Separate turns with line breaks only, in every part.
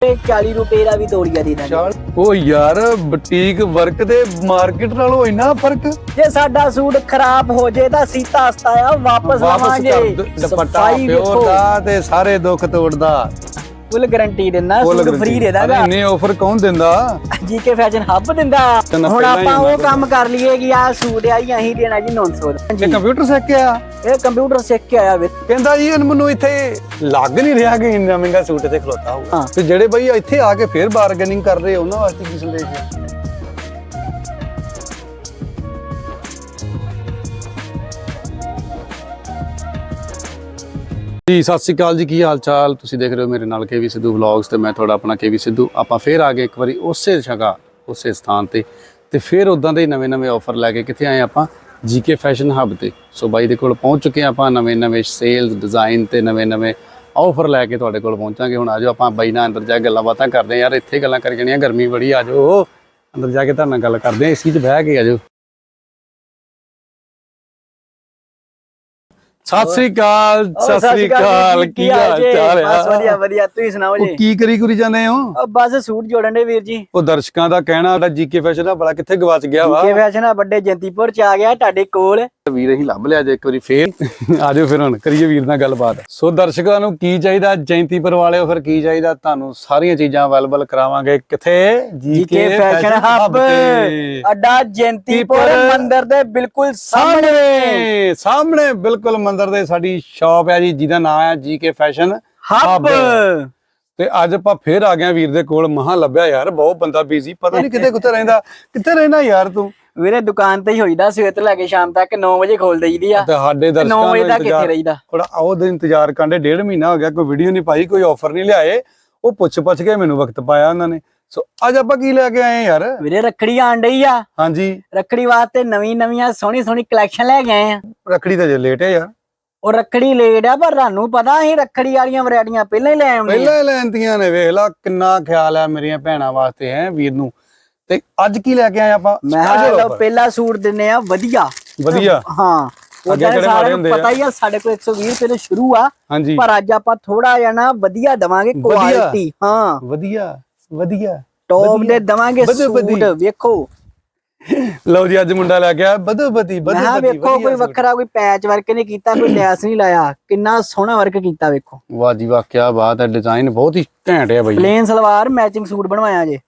ਤੇ 40 ਰੁਪਏ ਦਾ ਵੀ ਤੋਲੀਆ ਦੇ ਦਾਂਗੇ।
ਉਹ ਯਾਰ ਬੁਟੀਕ ਵਰਕ ਤੇ ਮਾਰਕੀਟ ਨਾਲੋਂ ਇੰਨਾ ਫ਼ਰਕ?
ਜੇ ਸਾਡਾ ਸੂਟ ਖਰਾਬ ਹੋ ਜੇ ਤਾਂ ਸੀਤਾ ਹਸਤਾ ਆ ਵਾਪਸ
ਵਾਪਸ
ਲਵਾਂਗੇ।
ਕਰ ਦ- ਦੁਪੱਟਾ
ਸਫ਼ਾਈ
ਪਿਓਰ
ਵੇਖੋ।
ਦਾ ਤੇ ਸਾਰੇ ਦੁੱਖ ਤੋੜਦਾ।
ਫੁੱਲ ਗਾਰੰਟੀ ਦਿੰਦਾ ਸੂਟ। ਫ੍ਰੀ ਦੇ ਦਾਂਗਾ
ਇੰਨੇ ਆਫਰ ਕੌਣ ਦਿੰਦਾ?
ਜੀਕੇ ਫੈਸ਼ਨ ਹੱਬ ਦਿੰਦਾ। ਹੁਣ
ਹੀ
ਆਪਾਂ ਉਹ ਕੰਮ ਕਰ ਲਈਏ ਕਿ ਆ ਸੂਟ ਆ ਜੀ ਅਸੀਂ ਦੇਣਾ ਜੀ 900 ਦਾ
ਇਹ ਕੰਪਿਊਟਰ ਸਿੱਖ ਕੇ ਆ?
ਇਹ ਕੰਪਿਊਟਰ ਸਿੱਖ ਕੇ ਆਇਆ ਵੇ
ਕਹਿੰਦਾ ਜੀ ਇਹਨੂੰ ਮੈਨੂੰ ਇੱਥੇ ਲੱਗ ਨਹੀਂ ਰਿਹਾ ਕਿ ਇੰਨਾ ਮਹਿੰਗਾ ਸੂਟ ਇੱਥੇ ਖਲੋਤਾ ਹੋਊਗਾ।
ਹਾਂ।
ਤੇ ਜਿਹੜੇ ਬਈ ਇੱਥੇ ਆ ਕੇ ਫੇਰ ਬਾਰਗੇਨਿੰਗ ਕਰ ਰਹੇ ਉਹਨਾਂ ਵਾਸਤੇ ਕੀ ਸੰਦੇਸ਼ ਹੈ? ਜੀ, ਸਤਿ ਸ਼੍ਰੀ ਅਕਾਲ ਜੀ, ਕੀ ਹਾਲ ਚਾਲ ਤੁਸੀਂ ਦੇਖ ਰਹੇ ਹੋ ਮੇਰੇ ਨਾਲ ਕੇਵੀ ਸਿੱਧੂ ਵਲੌਗਸ ਤੇ ਮੈਂ ਤੁਹਾਡਾ ਆਪਣਾ ਕੇਵੀ ਸਿੱਧੂ। ਆਪਾਂ ਫੇਰ ਆ ਗਏ ਇੱਕ ਵਾਰੀ ਉਸੇ ਜਗ੍ਹਾ, ਉਸੇ ਸਥਾਨ ਤੇ। ਤੇ ਫੇਰ ਉਦਾਂ ਦੇ ਨਵੇਂ-ਨਵੇਂ ਆਫਰ ਲੈ ਕੇ ਕਿੱਥੇ ਆਏ ਆਪਾਂ? ਜੀਕੇ ਫੈਸ਼ਨ ਹੱਬ ਤੇ। ਸੋ ਬਾਈ ਦੇ ਕੋਲ ਪਹੁੰਚ ਚੁੱਕੇ ਹਾਂ ਆਪਾਂ ਨਵੇਂ-ਨਵੇਂ ਸੇਲਸ ਡਿਜ਼ਾਈਨ ਤੇ ਨਵੇਂ-ਨਵੇਂ ਆਫਰ ਲੈ ਕੇ ਤੁਹਾਡੇ ਕੋਲ ਪਹੁੰਚਾਂਗੇ। ਹੁਣ ਆਜੋ ਆਪਾਂ ਬਾਈ ਨਾਲ ਅੰਦਰ ਜਾ ਕੇ ਗੱਲਾਂ ਬਾਤਾਂ ਕਰਦੇ ਹਾਂ। ਯਾਰ, ਇੱਥੇ ਗੱਲਾਂ ਕਰ ਜਣੀਆਂ, ਗਰਮੀ ਬੜੀ, ਆਜੋ। ਅੰਦਰ ਜਾ ਕੇ ਤੁਹਾਡੇ ਨਾਲ ਗੱਲ ਕਰਦੇ ਹਾਂ। ਏਸੀ 'ਚ ਬਹਿ ਕੇ ਆਜੋ। ਸਤਿ ਸ੍ਰੀ ਅਕਾਲ ਸਤਿ ਸ੍ਰੀ ਅਕਾਲ ਕੀ ਹਾਲ ਚਾਲ ਹੈ?
ਬਸ ਵਧੀਆ ਵਧੀਆ ਤੁਸੀਂ ਸੁਣਾਓ
ਉਹ
ਜੀ?
ਕੀ ਕਰੀ ਕੁਰੀ ਜਾਂਦੇ ਹੋ?
ਬਸ ਸੂਟ ਜੋੜਨ ਦੇ ਵੀਰ ਜੀ।
ਉਹ ਦਰਸ਼ਕਾਂ ਦਾ ਕਹਿਣਾ ਸਾਡਾ ਜੀਕੇ ਫੈਸ਼ਨ ਦਾ ਬੜਾ ਕਿੱਥੇ ਗਵਾਚ ਗਿਆ ਵਾ।
ਜੀਕੇ ਫੈਸ਼ਨ ਆ ਵੱਡੇ ਜੰਤੀਪੁਰ ਚ ਆ ਗਿਆ ਤੁਹਾਡੇ ਕੋਲ।
ਵੀਰ ਅਸੀਂ ਲੱਭ ਲਿਆ ਜੇ ਇੱਕ ਵਾਰੀ ਫੇਰ। ਆਜੋ ਫਿਰ ਹੁਣ ਕਰੀਏ ਵੀਰ ਨਾਲ ਗੱਲਬਾਤ। ਸੋ ਦਰਸ਼ਕਾਂ ਨੂੰ ਕੀ ਚਾਹੀਦਾ ਜੈਂਤੀਪੁਰ ਵਾਲਿਓ ਫਿਰ ਕੀ ਚਾਹੀਦਾ ਤੁਹਾਨੂੰ ਸਾਰੀਆਂ ਚੀਜ਼ਾਂ ਅਵੇਲੇਬਲ ਕਰਾਵਾਂਗੇ ਕਿੱਥੇ?
GK fashion hub. ਅੱਡਾ ਜੰਤੀਪੁਰ ਮੰਦਿਰ ਦੇ ਬਿਲਕੁਲ ਸਾਹਮਣੇ
ਸਾਹਮਣੇ ਬਿਲਕੁਲ ਮੰਦਿਰ ਦੇ ਸਾਡੀ ਸ਼ਾਪ ਹੈ ਜੀ ਜਿਹਦਾ ਨਾਮ ਹੈ ਜੀਕੇ ਫੈਸ਼ਨ
ਹੱਬ!
ਤੇ ਅੱਜ ਆਪਾਂ ਫੇਰ ਆ ਗਏ ਵੀਰ ਦੇ ਕੋਲ। ਮਹਾ ਲੱਭਿਆ ਯਾਰ ਬਹੁਤ ਬੰਦਾ ਬਿਜ਼ੀ ਪਤਾ ਨਹੀਂ ਕਿੱਥੇ ਕਿੱਥੇ ਰਹਿੰਦਾ। ਕਿੱਥੇ ਰਹਿੰਦਾ ਯਾਰ ਤੂੰ?
ਵੀਰੇ ਦੁਕਾਨ ਤੇ ਹੀ ਹੋਈਦਾ ਸਵੇਰ ਤੋਂ ਲੈ ਕੇ ਸ਼ਾਮ ਤੱਕ 9 ਵਜੇ ਖੋਲ ਦਈਦੀ ਆ।
ਸਾਡੇ
9
ਦਰਸ਼ਕਾਂ
ਵਜੇ
ਨੂੰ
ਤੱਕ ਇੱਥੇ
ਇੰਤਜ਼ਾਰ
ਰਹੀਦਾ।
ਥੋੜਾ ਉਹ ਦਿਨ ਇੰਤਜ਼ਾਰ ਕਰਦੇ ਡੇਢ ਮਹੀਨਾ ਹੋ ਗਿਆ ਕੋਈ ਵੀਡੀਓ ਨਹੀਂ ਪਾਈ ਕੋਈ ਆਫਰ ਨਹੀਂ ਲਿਆਏ। ਉਹ ਪੁੱਛ ਪੁੱਛ ਕੇ ਮੈਨੂੰ ਵਕਤ ਪਾਇਆ ਉਹਨਾਂ ਨੇ। ਸੋ ਅੱਜ ਆਪਾਂ ਕੀ ਲੈ ਕੇ ਆਏ ਯਾਰ?
ਵੀਰੇ ਰੱਖੜੀ ਆਣ ਡਈ ਆ।
ਹਾਂਜੀ।
ਰੱਖੜੀ ਵਾਸਤੇ ਨਵੀਂ ਨਵੀਆਂ ਸੋਹਣੀ ਸੋਹਣੀ ਕਲੈਕਸ਼ਨ ਲੈ ਕੇ ਆਏ ਆ।
ਰੱਖੜੀ ਤਾਂ ਜੇ ਲੇਟ ਹੈ ਯਾਰ।
ਉਹ ਰੱਖੜੀ ਲੇਟ ਆ ਪਰ ਤੁਹਾਨੂੰ ਪਤਾ ਅਸੀਂ ਰੱਖੜੀ ਵਾਲੀਆਂ ਵੈਰਾਈਟੀਆਂ ਪਹਿਲਾਂ ਹੀ ਲੈ ਆਉਂਦੇ ਆ
ਪਹਿਲਾਂ ਹੀ ਲੈਂਦੀਆਂ ਨੇ ਵੇਖ ਲਾ ਕਿੰਨਾ ਖਿਆਲ ਹੈ ਮੇਰੀਆਂ ਭੈਣਾਂ ਵਾਸਤੇ ਹੈ ਵੀਰ ਨੂੰ। ਤੇ ਅੱਜ ਕੀ ਲੈ ਕੇ ਆਏ ਆਪਾਂ?
ਮੈਂ
Special offer।
ਪਹਿਲਾ ਸੂਟ ਦਿੰਨੇ ਆ ਵਧੀਆ।
ਵਧੀਆ।
ਹਾਂ।
ਅੱਗੇ
ਉਹਦਾਂ
ਕਿਹੜੇ ਮਾੜੇ
ਸਾਰਿਆਂ
ਹੁੰਦੇ
ਨੂੰ
ਆ?
ਪਤਾ ਹੀ ਆ ਸਾਡੇ ਕੋਲ 120 ਰੁਪਏ ਤੋਂ ਸ਼ੁਰੂ ਆ।
ਹਾਂਜੀ।
ਪਰ ਅੱਜ ਆਪਾਂ ਥੋੜਾ ਜਿਹਾ ਨਾ ਵਧੀਆ ਦਵਾਂਗੇ
ਵਧੀਆ।
ਕੁਆਲਿਟੀ ਹਾਂ।
ਵਧੀਆ ਵਧੀਆ।
ਟੌਪ। ਦੇ ਦਵਾਂਗੇ
ਵਧੀਆ,
ਸੂਟ
ਵਧੀਆ।
ਵੇਖੋ।
ਲਓ ਜੀ ਅੱਜ ਮੁੰਡਾ ਲੈ ਕੇ ਆਇਆ ਬਦੋ ਬਦੀ
ਮੈਂ ਵੇਖੋ ਕੋਈ ਵੱਖਰਾ ਕੋਈ ਪੈਚ ਵਰਕ ਨਹੀਂ ਕੀਤਾ ਕੋਈ ਲੈਸ ਨਹੀਂ ਲਾਇਆ। ਕਿੰਨਾ ਸੋਹਣਾ ਵਰਕ ਕੀਤਾ ਵੇਖੋ।
ਵਾਹ ਜੀ ਵਾਹ ਕੀ ਬਾਤ ਹੈ ਡਿਜ਼ਾਈਨ ਬਹੁਤ ਹੀ ਘੈਂਟ ਹੈ ਬਾਈ।
ਪਲੇਨ ਸਲਵਾਰ ਮੈਚਿੰਗ ਸੂਟ ਬਣਵਾਇਆ ਜੇ।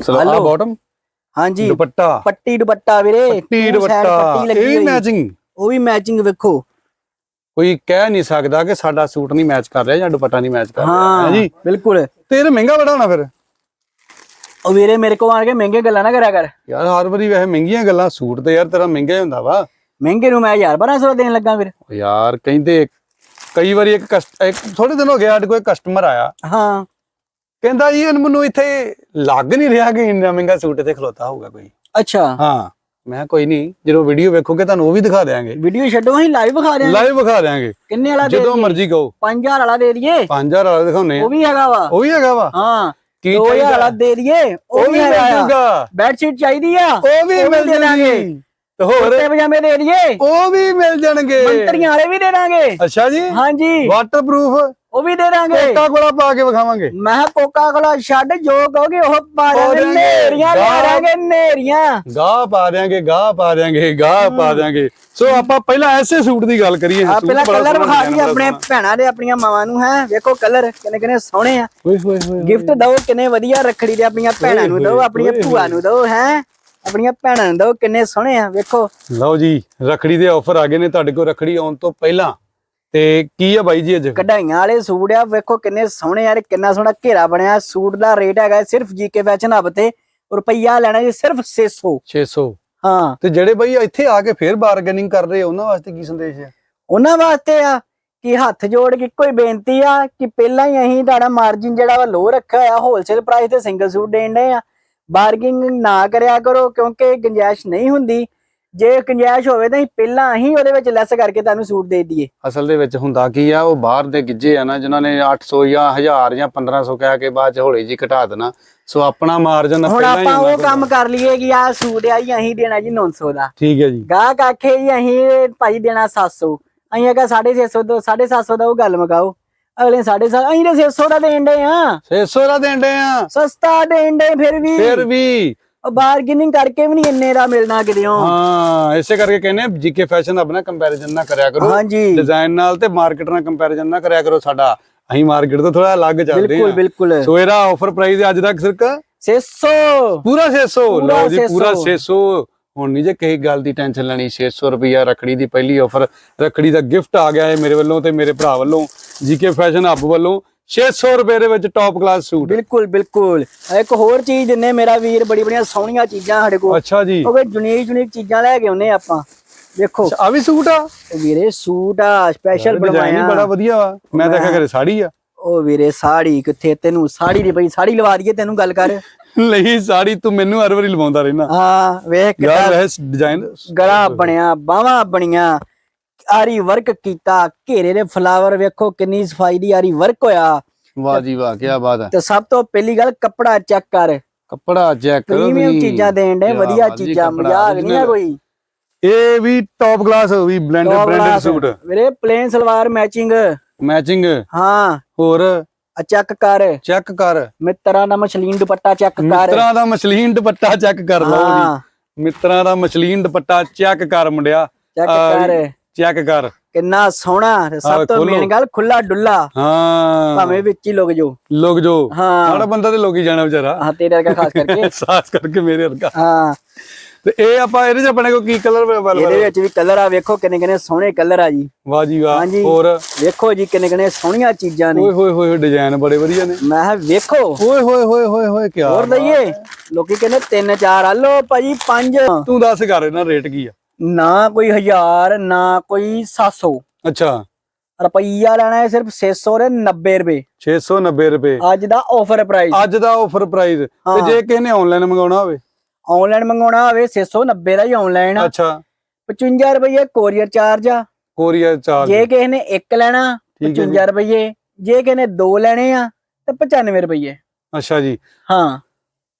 ਸਲਵਾਰ। ਬਾਟਮ
ਹਾਂਜੀ।
ਦੁਪੱਟਾ?
ਪੱਟੀ ਦੁਪੱਟਾ ਵੀਰੇ।
ਪੱਟੀ ਦੁਪੱਟਾ।
ਪੱਟੀ
ਇਹ ਮੈਚਿੰਗ
ਉਹ ਵੀ ਮੈਚਿੰਗ ਵੇਖੋ।
ਕੋਈ ਕਹਿ ਨਹੀਂ ਸਕਦਾ ਕਿ ਸਾਡਾ ਸੂਟ ਨਹੀਂ ਮੈਚ ਕਰ ਰਿਹਾ ਜਾਂ ਦੁਪੱਟਾ ਨਹੀਂ ਮੈਚ ਕਰ ਰਿਹਾ।
ਹਾਂ
ਜੀ?
ਬਿਲਕੁਲ।
ਤੇ ਇਹ ਮਹਿੰਗਾ ਬੜਾ ਹੋਣਾ ਫਿਰ।
ਉਹ ਵੀਰੇ ਮੇਰੇ ਕੋਲ ਆਣ ਕੇ ਮਹਿੰਗੇ ਗੱਲਾਂ ਨਾ ਕਰਿਆ ਕਰ।
ਯਾਰ ਹਰ ਵਾਰੀ ਵੈਸੇ ਮਹਿੰਗੀਆਂ ਗੱਲਾਂ ਸੂਟ ਤੇ ਯਾਰ ਤੇਰਾ ਮਹਿੰਗਾ ਹੀ ਹੁੰਦਾ ਵਾ।
ਮਹਿੰਗੇ ਨੂੰ ਮੈਂ ਯਾਰ 1200 ਦੇਣ ਲੱਗਾ ਵੀਰ
ਉਹ ਯਾਰ ਕਹਿੰਦੇ ਕਈ ਵਾਰੀ ਇੱਕ ਕਸਟ ਇੱਕ ਥੋੜੇ ਦਿਨ ਹੋ ਗਏ ਸਾਡੇ ਕੋਲ ਕਸਟਮਰ ਆਇਆ।
ਹਾਂ।
ਕਹਿੰਦਾ ਜੀ ਮੈਨੂੰ ਇੱਥੇ ਲੱਗ ਨਹੀਂ ਰਿਹਾ ਕਿ ਇੰਨਾ ਮਹਿੰਗਾ ਸੂਟ ਇੱਥੇ ਖਲੋਤਾ ਹੋਊਗਾ ਕੋਈ।
ਅੱਛਾ।
ਹਾਂ। ਮੈਂ ਕੋਈ ਨਹੀਂ ਜਦੋਂ ਵੀਡੀਓ ਵੇਖੋਗੇ ਤੁਹਾਨੂੰ ਉਹ ਵੀ ਦਿਖਾ ਦੇਵਾਂਗੇ
ਵੀਡੀਓ ਛੱਡੋ ਅਸੀਂ ਲਾਈਵ ਵਿਖਾ ਹਾਂ
ਲਾਈਵ ਵਿਖਾ ਦੇਵਾਂਗੇ
ਕਿੰਨੇ ਵਾਲਾ ਦੇ
ਜਦੋਂ ਮਰਜ਼ੀ ਕਹੋ।
5000 ਵਾਲਾ ਦੇ ਦਈਏ?
5000 ਵਾਲਾ ਦਿਖਾਉਨੇ ਆ।
ਉਹ ਵੀ ਹੈਗਾ ਵਾ।
ਉਹ ਵੀ ਹੈਗਾ ਵਾ।
ਹਾਂ।
ਕੀ
2000
ਚਾਹੀਦਾ?
ਵਾਲਾ ਦੇ ਦਈਏ
ਉਹ ਵੀ ਮਿਲ ਜੂਗਾ
ਬੈੱਡ ਸ਼ੀਟ ਚਾਹੀਦੀ ਆ।
ਉਹ ਵੀ ਮਿਲ ਜਾਣਗੇ। ਤੇ ਹੋਰ?
ਕੁੜਤੇ ਪਜਾਮੇ ਦੇ ਦਈਏ।
ਉਹ ਵੀ ਮਿਲ ਜਾਣਗੇ।
ਮੰਤਰੀਆਂ ਵਾਲੇ ਵੀ ਦੇ ਦਾਂਗੇ।
ਅੱਛਾ ਜੀ।
ਹਾਂਜੀ।
ਵਾਟਰਪ੍ਰੂਫ
ਉਹ ਵੀ ਦੇ ਦਾਂਗੇ।
ਕੋਕਾ ਕੋਲਾ ਪਾ ਕੇ ਵਿਖਾਵਾਂਗੇ।
ਮੈਂ ਕਿਹਾ ਕੋਕਾ ਕੋਲਾ ਛੱਡ ਜੋ ਕਹੋਗੇ ਉਹ ਪਾ ਦਾਂਗੇ। ਨੇਰੀਆਂ ਲੈ
ਗਾਹ-
ਦਾਂਗੇ ਨੇਰੀਆਂ।
ਗਾਹ ਪਾ ਦਿਆਂਗੇ ਗਾਹ ਪਾ ਦਿਆਂਗੇ ਗਾਹ ਪਾ ਦਿਆਂਗੇ। ਸੋ ਆਪਾਂ ਪਹਿਲਾਂ ਐਸੇ ਸੂਟ ਦੀ ਗੱਲ ਕਰੀਏ
ਆ ਪਹਿਲਾਂ ਕਲਰ ਵਿਖਾ ਦਈਏ ਆਪਣੇ। ਭੈਣਾਂ ਦੇ ਆਪਣੀਆਂ ਮਾਵਾਂ ਨੂੰ ਹੈ। ਵੇਖੋ ਕਲਰ ਕਿੰਨੇ ਕਿੰਨੇ ਸੋਹਣੇ ਆ।
ਓਏ ਹੋਏ ਹੋਏ
ਗਿਫਟ ਦਓ ਕਿੰਨੇ ਵਧੀਆ ਰੱਖੜੀ ਦੇ ਆਪਣੀਆਂ ਭੈਣਾਂ ਨੂੰ ਦਓ ਆਪਣੀਆਂ ਭੂਆ ਨੂੰ ਦਓ ਹੈ। ਆਪਣੀਆਂ ਭੈਣਾਂ ਨੂੰ ਦਓ ਕਿੰਨੇ ਸੋਹਣੇ ਆ ਵੇਖੋ।
ਲਓ ਜੀ ਰਖੜੀ ਦੇ ਆਫਰ ਆ ਗਏ ਨੇ। ਤੁਹਾਡੇ ਕੋਲ ਰਖੜੀ ਆਉਣ ਤੋਂ ਪਹਿਲਾਂ ਤੇ ਕੀ ਆ ਬਾਈ ਜੀ ਅੱਜ?
ਕਢਾਈਆਂ ਵਾਲੇ ਸੂਟ ਆ ਵੇਖੋ ਕਿੰਨੇ ਸੋਹਣੇ ਯਾਰ ਕਿੰਨਾ ਸੋਹਣਾ ਘੇਰਾ ਬਣਿਆ। ਸੂਟ ਦਾ ਰੇਟ ਹੈਗਾ ਸਿਰਫ ਜੀਕੇ ਫੈਸ਼ਨ ਹੱਬ ਤੇ ਰੁਪਈਆ ਲੈਣਾ ਜੀ ਸਿਰਫ 600
600
ਹਾਂ।
ਤੇ ਜਿਹੜੇ ਬਾਈ ਇੱਥੇ ਆ ਕੇ ਫੇਰ ਬਾਰਗੇਨਿੰਗ ਕਰ ਰਹੇ ਉਹਨਾਂ ਵਾਸਤੇ ਕੀ ਸੰਦੇਸ਼ ਹੈ
ਉਹਨਾਂ ਵਾਸਤੇ ਆ ਕਿ ਹੱਥ ਜੋੜ ਕੇ ਕੋਈ ਬੇਨਤੀ ਆ ਕਿ ਪਹਿਲਾਂ ਹੀ ਅਸੀਂ ਤੁਹਾਡਾ ਮਾਰਜਿਨ ਜਿਹੜਾ ਵਾ ਲੋ ਰੱਖਿਆ ਹੋਇਆ ਹੋਲਸੇਲ ਪ੍ਰਾਈਸ ਤੇ ਸਿੰਗਲ ਸੂਟ ਦੇਣ ਦੇ ਆ। ਬਾਰਗੇਨਿੰਗ ਨਾ ਕਰਿਆ ਕਰੋ ਕਿਉਂਕਿ ਗੁੰਜਾਇਸ਼ ਨਹੀਂ ਹੁੰਦੀ। ਜੇ ਗੁੰਜਾਇਸ਼ ਹੋਵੇ ਤਾਂ ਅਸੀਂ ਪਹਿਲਾਂ ਹੀ ਉਹਦੇ ਵਿੱਚ ਲੈਸ ਕਰਕੇ ਤੁਹਾਨੂੰ ਸੂਟ ਦੇ ਦਈਏ।
ਅਸਲ ਦੇ ਵਿੱਚ ਹੁੰਦਾ ਕੀ ਆ ਉਹ ਬਾਹਰ ਦੇ ਗਿੱਜੇ ਆ ਨਾ ਜਿਨ੍ਹਾਂ ਨੇ 800 ਜਾਂ 1000 ਜਾਂ 1500 ਕਹਿ ਕੇ ਬਾਅਦ ਚ ਹੌਲੀ ਜੀ ਘਟਾ ਦੇਣਾ। ਸੋ ਆਪਣਾ ਮਾਰਜਨ
ਹੁਣ
ਪਹਿਲਾਂ ਹੀ
ਆਪਾਂ ਉਹ ਕੰਮ ਕਰ ਲਈਏ ਕਿ ਆ ਸੂਟ ਆ ਜੀ ਅਸੀਂ ਦੇਣਾ ਜੀ 900 ਦਾ।
ਠੀਕ ਹੈ ਜੀ।
ਗਾਹਕ ਆਖੇ ਜੀ ਅਸੀਂ ਭਾਈ ਦੇਣਾ 700 ਅਸੀਂ ਅਗਾ 650 ਦਾ 750 ਦਾ ਉਹ ਗੱਲ ਮਗਾਓ। ਅਗਲੇ ਸਾਡੇ ਸਾਲ ਅਸੀਂ ਤੇ 600 ਦਾ ਦੇਣ ਦੇ ਆ।
600 ਦਾ ਦੇਂਦੇ ਆ।
ਸਸਤਾ ਦੇਣ ਦੇ ਫਿਰ ਵੀ।
ਫਿਰ ਵੀ।
ਬਾਰਗੇਨਿੰਗ ਕਰਕੇ ਵੀ ਨਹੀਂ ਇੰਨੇ ਦਾ ਮਿਲਣਾ ਕਿਦਿਓ
ਹਾਂ ਇਸੇ ਕਰਕੇ ਕਹਿੰਦੇ ਜੀਕੇ ਫੈਸ਼ਨ ਆਪਣਾ ਕੰਪੈਰੀਜ਼ਨ ਨਾ ਕਰਿਆ ਕਰੋ।
ਹਾਂਜੀ।
ਡਿਜ਼ਾਈਨ ਨਾਲ ਤੇ ਮਾਰਕੀਟ ਨਾਲ ਕੰਪੈਰੀਜ਼ਨ ਨਾ ਕਰਿਆ ਕਰੋ ਸਾਡਾ। ਅਸੀਂ ਮਾਰਕੀਟ ਤੋਂ ਥੋੜਾ ਅਲੱਗ ਚੱਲਦੇ
ਬਿਲਕੁਲ
ਆ
ਬਿਲਕੁਲ।
ਸੋ ਇਹਦਾ ਆਫਰ ਪ੍ਰਾਈਸ ਅੱਜ ਤੱਕ ਸਿਰਫ
600
ਪੂਰਾ 600
ਪੂਰਾ
ਲਓ ਜੀ ਪੂਰਾ
600
600 ਹੁਣ ਨਹੀਂ ਜੇ ਕਿਸੇ ਗੱਲ ਦੀ ਟੈਨਸ਼ਨ ਲੈਣੀ 600 ਰੁਪਿਆ ਰਖੜੀ ਦੀ ਪਹਿਲੀ ਆਫਰ ਰਖੜੀ ਦਾ ਗਿਫਟ ਆ ਗਿਆ ਹੈ ਮੇਰੇ ਵੱਲੋਂ ਤੇ ਮੇਰੇ ਭਰਾ ਵੱਲੋਂ। ਜੀਕੇ ਫੈਸ਼ਨ ਹੱਬ ਵੱਲੋਂ। 600 ਰੁਪਏ ਦੇ ਵਿੱਚ ਟੌਪ ਕਲਾਸ ਸੂਟ
ਬਿਲਕੁਲ ਬਿਲਕੁਲ। ਇੱਕ ਹੋਰ ਚੀਜ਼ ਦਿੰਨੇ ਮੇਰਾ ਵੀਰ ਬੜੀ ਬੜੀਆਂ ਸੋਹਣੀਆਂ ਚੀਜ਼ਾਂ ਸਾਡੇ ਕੋਲ।
ਅੱਛਾ ਜੀ।
ਉਹ ਜੁਨੀਕ ਜੁਨੀਕ ਚੀਜ਼ਾਂ ਲੈ ਕੇ ਆਉਨੇ ਆਪਾਂ। ਦੇਖੋ।
ਆ ਵੀ ਸੂਟ ਆ?
ਵੀਰੇ ਸੂਟ ਆ ਸਪੈਸ਼ਲ
ਹੀ ਬੜਾ
ਬਣਵਾਇਆ।
ਵਧੀਆ ਵਾ। ਮੈਂ ਦੇਖਿਆ ਕਰੇ ਸਾੜੀ ਆ।
ਉਹ ਵੀਰੇ ਸਾੜੀ ਕਿੱਥੇ ਤੈਨੂੰ ਸਾੜੀ ਦੀ ਪਈ ਸਾੜੀ ਲਵਾ ਦਈਏ ਤੈਨੂੰ ਗੱਲ ਕਰ।
ਲਈ ਸਾੜੀ ਤੂੰ ਮੈਨੂੰ ਹਰ ਵਾਰੀ ਲਵਾਉਂਦਾ ਰਹਿਣਾ।
ਹਾਂ ਵੇਖ
ਯਾਰ
ਕਿੱਦਾਂ
ਇਹ ਡਿਜ਼ਾਈਨ
ਗਲਾ ਬਣਿਆ ਬਾਹਾਂ ਬਣੀਆਂ। ਆਰੀ ਵਰਕ ਕੀਤਾ ਘੇਰੇ ਦੇ ਫਲਾਵਰ ਵੇਖੋ ਕਿੰਨੀ ਸਫ਼ਾਈ ਦੀ ਆਰੀ ਵਰਕ ਹੋਇਆ।
ਵਾਹ ਜੀ ਵਾਹ ਕੀ ਬਾਤ ਹੈ।
ਤੇ ਸਭ ਤੋਂ ਪਹਿਲੀ ਗੱਲ ਕੱਪੜਾ ਚੈੱਕ ਕਰ।
ਕੱਪੜਾ ਚੈੱਕ ਕਰੋ
ਪ੍ਰੀਮੀਅਮ। ਚੀਜ਼ਾਂ ਦੇਣ ਦੇ ਵਧੀਆ ਚੀਜ਼ਾਂ ਮਜ਼ਾਕ ਨਹੀਂ ਆ
original।
ਕੋਈ?
ਇਹ ਵੀ ਟੌਪ ਕਲਾਸ ਹੋ ਵੀ ਬਲੈਂਡਡ ਬ੍ਰਾਂਡਡ। ਸੂਟ
ਵੀਰੇ ਪਲੇਨ ਸਲਵਾਰ ਮੈਚਿੰਗ
ਮੈਚਿੰਗ
ਹਾਂ।
ਹੋਰ?
ਚੈੱਕ ਕਰ।
ਚੈੱਕ ਕਰ।
ਮਿੱਤਰਾਂ ਦਾ ਮਸ਼ਲੀਨ ਦੁਪੱਟਾ ਚੈੱਕ ਕਰ।
ਮਿੱਤਰਾਂ ਦਾ ਮਸਲੀਨ ਦੁਪੱਟਾ ਚੈੱਕ ਕਰ ਲਓ
ਹਾਂ।
ਜੀ। ਮਿੱਤਰਾਂ ਦਾ ਮਸਲੀਨ ਦੁਪੱਟਾ ਚੈੱਕ ਕਰ ਮੁੰਡਿਆ।
ਚੈੱਕ ਕਰ।
ਚੈੱਕ ਕਰ।
ਕਿੰਨਾ ਸੋਹਣਾ ਸਭ ਤੋਂ। ਮੇਨ ਗੱਲ ਖੁੱਲਾ ਡੁੱਲਾ।
ਹਾਂ।
ਭਾਵੇਂ ਵਿੱਚ ਹੀ ਲੁਕ ਜੋ
ਲੋਕ ਜੋ
ਹਾਂ।
ਸਾਡਾ ਬੰਦਾ ਤੇ ਲੋਕੀ ਜਾਣਾ ਵਿਚਾਰਾ।
ਹਾਂ ਤੇਰੇ ਵਰਗਾ ਖਾਸ ਕਰਕੇ।
ਸਾਸ ਕਰਕੇ ਮੇਰੇ ਵਰਗਾ।
ਹਾਂ।
ਤੇ ਇਹ ਆਪਾਂ ਇਹਦੇ ਚ ਆਪਣੇ ਕੋ ਕੀ ਕਲਰ
ਇਹਦੇ ਵਿੱਚ ਵੀ ਕਲਰ ਆ ਵੇਖੋ ਕਿੰਨੇ ਕਿੰਨੇ ਸੋਹਣੇ ਕਲਰ ਆ ਜੀ।
ਵਾਹ ਜੀ ਵਾਹ। ਹੋਰ?
ਵੇਖੋ ਜੀ ਕਿੰਨੇ ਕਿੰਨੇ ਸੋਹਣੀਆਂ ਚੀਜ਼ਾਂ ਨੇ।
ਓਏ ਹੋਏ ਹੋਏ ਡਿਜ਼ਾਈਨ ਬੜੇ ਵਧੀਆ ਨੇ।
ਮੈਂ ਕਿਹਾ ਵੇਖੋ।
ਓਏ ਹੋਏ ਹੋਏ ਹੋਏ ਹੋਏ ਕੀ
ਹੋਰ ਲਈਏ। ਲੋਕੀ ਕਹਿੰਦੇ ਤਿੰਨ ਚਾਰ ਆ। ਲੋ ਭਾਜੀ ਪੰਜ।
ਤੂੰ ਦੱਸ ਕਰ ਇਹਨਾਂ ਰੇਟ ਕੀ ਆ।
ਨਾ ਕੋਈ ਹਜ਼ਾਰ ਨਾ ਕੋਈ 700
ਅੱਛਾ।
ਰੁਪਈਆ ਲੈਣਾ ਹੈ ਸਿਰਫ 600 ਦੇ 90 ਰੁਪਏ।
690 ਰੁਪਏ।
ਅੱਜ ਦਾ ਆਫਰ ਪ੍ਰਾਈਸ
ਅੱਜ ਦਾ ਆਫਰ ਪ੍ਰਾਈਸ ਤੇ। ਜੇ ਕਿਸੇ ਨੇ ਆਨਲਾਈਨ ਮੰਗਾਉਣਾ ਹੋਵੇ?
ਆਨਲਾਈਨ ਮੰਗਾਉਣਾ ਹੋਵੇ 690 ਦਾ ਹੀ ਆਨਲਾਈਨ
ਅੱਛਾ।
55 ਰੁਪਏ ਕੋਰੀਅਰ ਚਾਰਜ ਆ।
ਕੋਰੀਅਰ ਚਾਰਜ
ਜੇ ਕਿਸੇ ਨੇ ਇੱਕ ਲੈਣਾ
ਠੀਕ ਹੈ ਜੀ।
55 ਰੁਪਏ ਜੇ ਕਿਸੇ ਨੇ ਦੋ ਲੈਣੇ ਆ ਤੇ 95 ਰੁਪਏ
ਅੱਛਾ ਜੀ।
ਹਾਂ।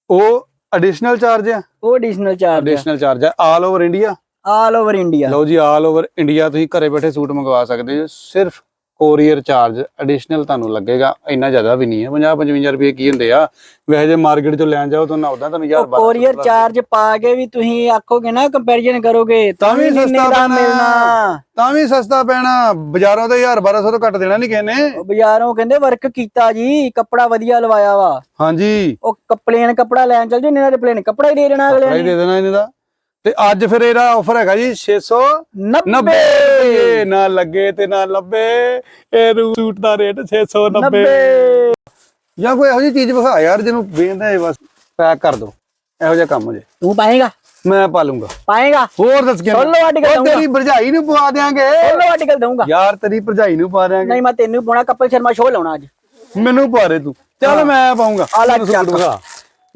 ਉਹ ਐਡੀਸ਼ਨਲ ਚਾਰਜ ਆ?
ਉਹ ਐਡੀਸ਼ਨਲ ਚਾਰਜ
ਐਡੀਸ਼ਨਲ ਚਾਰਜ ਆ। All over India
all over India
ਲਓ ਜੀ ਆਲ ਓਵਰ ਇੰਡੀਆ ਤੁਸੀਂ ਘਰੇ ਬੈਠੇ ਸੂਟ ਮੰਗਵਾ ਸਕਦੇ ਹੋ। ਸਿਰਫ ਕੋਰੀਅਰ ਚਾਰਜ ਐਡੀਸ਼ਨਲ ਤੁਹਾਨੂੰ ਲੱਗੇਗਾ। ਇੰਨਾ ਜ਼ਿਆਦਾ ਵੀ ਨਹੀਂ ਹੈ। 50 55 ਰੁਪਏ ਕੀ ਹੁੰਦੇ ਆ? ਵੈਸੇ ਜੇ ਮਾਰਕੀਟ ਚੋਂ ਲੈਣ ਜਾਓ ਤਾਂ ਨਾ ਉਦਾਂ ਤੁਹਾਨੂੰ ਯਾਰ
ਕੋਰੀਅਰ ਚਾਰਜ ਪਾ ਕੇ ਵੀ ਤੁਸੀਂ ਆਖੋਗੇ ਨਾ ਕੰਪੈਰੀਜ਼ਨ ਕਰੋਗੇ
ਤਾਂ ਵੀ ਸਸਤਾ
ਦਾ
ਪੈਣਾ। ਤਾਂ ਵੀ ਸਸਤਾ ਪੈਣਾ। ਬਾਜ਼ਾਰੋਂ ਤਾਂ 1000 1200 ਤੋਂ ਘੱਟ ਦੇਣਾ ਨਹੀਂ
ਉਹ ਬਾਜ਼ਾਰੋਂ ਕਹਿੰਦੇ ਵਰਕ ਕੀਤਾ ਜੀ ਕੱਪੜਾ ਵਧੀਆ ਲਵਾਇਆ ਵਾ।
ਹਾਂਜੀ।
ਉਹ ਪਲੇਨ ਕੱਪੜਾ ਲੈਣ ਚੱਲ ਜੀ ਇਹਨਾਂ ਦੇ ਪਲੇਨ ਕੱਪੜਾ ਹੀ ਦੇ ਦੇਣਾ ਅਗਲੇ
ਦੇ
ਨੇ।
ਦੇਣਾ ਇਹਨਾਂ ਦਾ। ਤੇ ਅੱਜ ਫਿਰ ਇਹਦਾ ਆਫਰ ਹੈਗਾ ਜੀ 690
90
ਰੁਪਏ। ਨਾ ਲੱਗੇ ਤੇ ਨਾ ਲੱਭੇ। ਇਹ ਰੂ- ਸੂਟ ਦਾ ਰੇਟ 690
90
ਜਾਂ ਕੋਈ ਇਹੋ ਜਿਹੀ ਚੀਜ਼ ਵਿਖਾ ਯਾਰ ਜਿਹਨੂੰ ਵੇਂਦਾ ਹੈ ਬਸ। ਪੈਕ ਕਰ ਦੋ। ਇਹੋ ਜਿਹਾ ਕੰਮ ਜੇ।
ਤੂੰ ਪਾਏਗਾ?
ਮੈਂ ਪਾ ਲੂੰਗਾ।
ਪਾਏਗਾ?
ਹੋਰ ਦੱਸ ਕੇ
ਸੋਲੋ ਆਰਟੀਕਲ ਦਊਂਗਾ।
ਤੇਰੀ ਭਰਜਾਈ ਨੂੰ ਪਵਾ ਦਿਆਂਗੇ।
ਸੋਲੋ ਆਰਟੀਕਲ ਦਊਂਗਾ।
ਯਾਰ ਤੇਰੀ ਭਰਜਾਈ ਨੂੰ ਪਾ ਦਿਆਂਗੇ।
ਨਹੀਂ ਮੈਂ ਤੈਨੂੰ ਪਾਉਣਾ ਕਪਲ ਸ਼ਰਮਾ ਸ਼ੋਅ ਲਾਉਣਾ ਅੱਜ।
ਮੈਨੂੰ ਪਾ ਦੇ ਤੂੰ। ਚੱਲ ਮੈਂ ਪਾਉਂਗਾ
ਆ ਲੈ
ਸੂਟ। ਵਿਖਾ।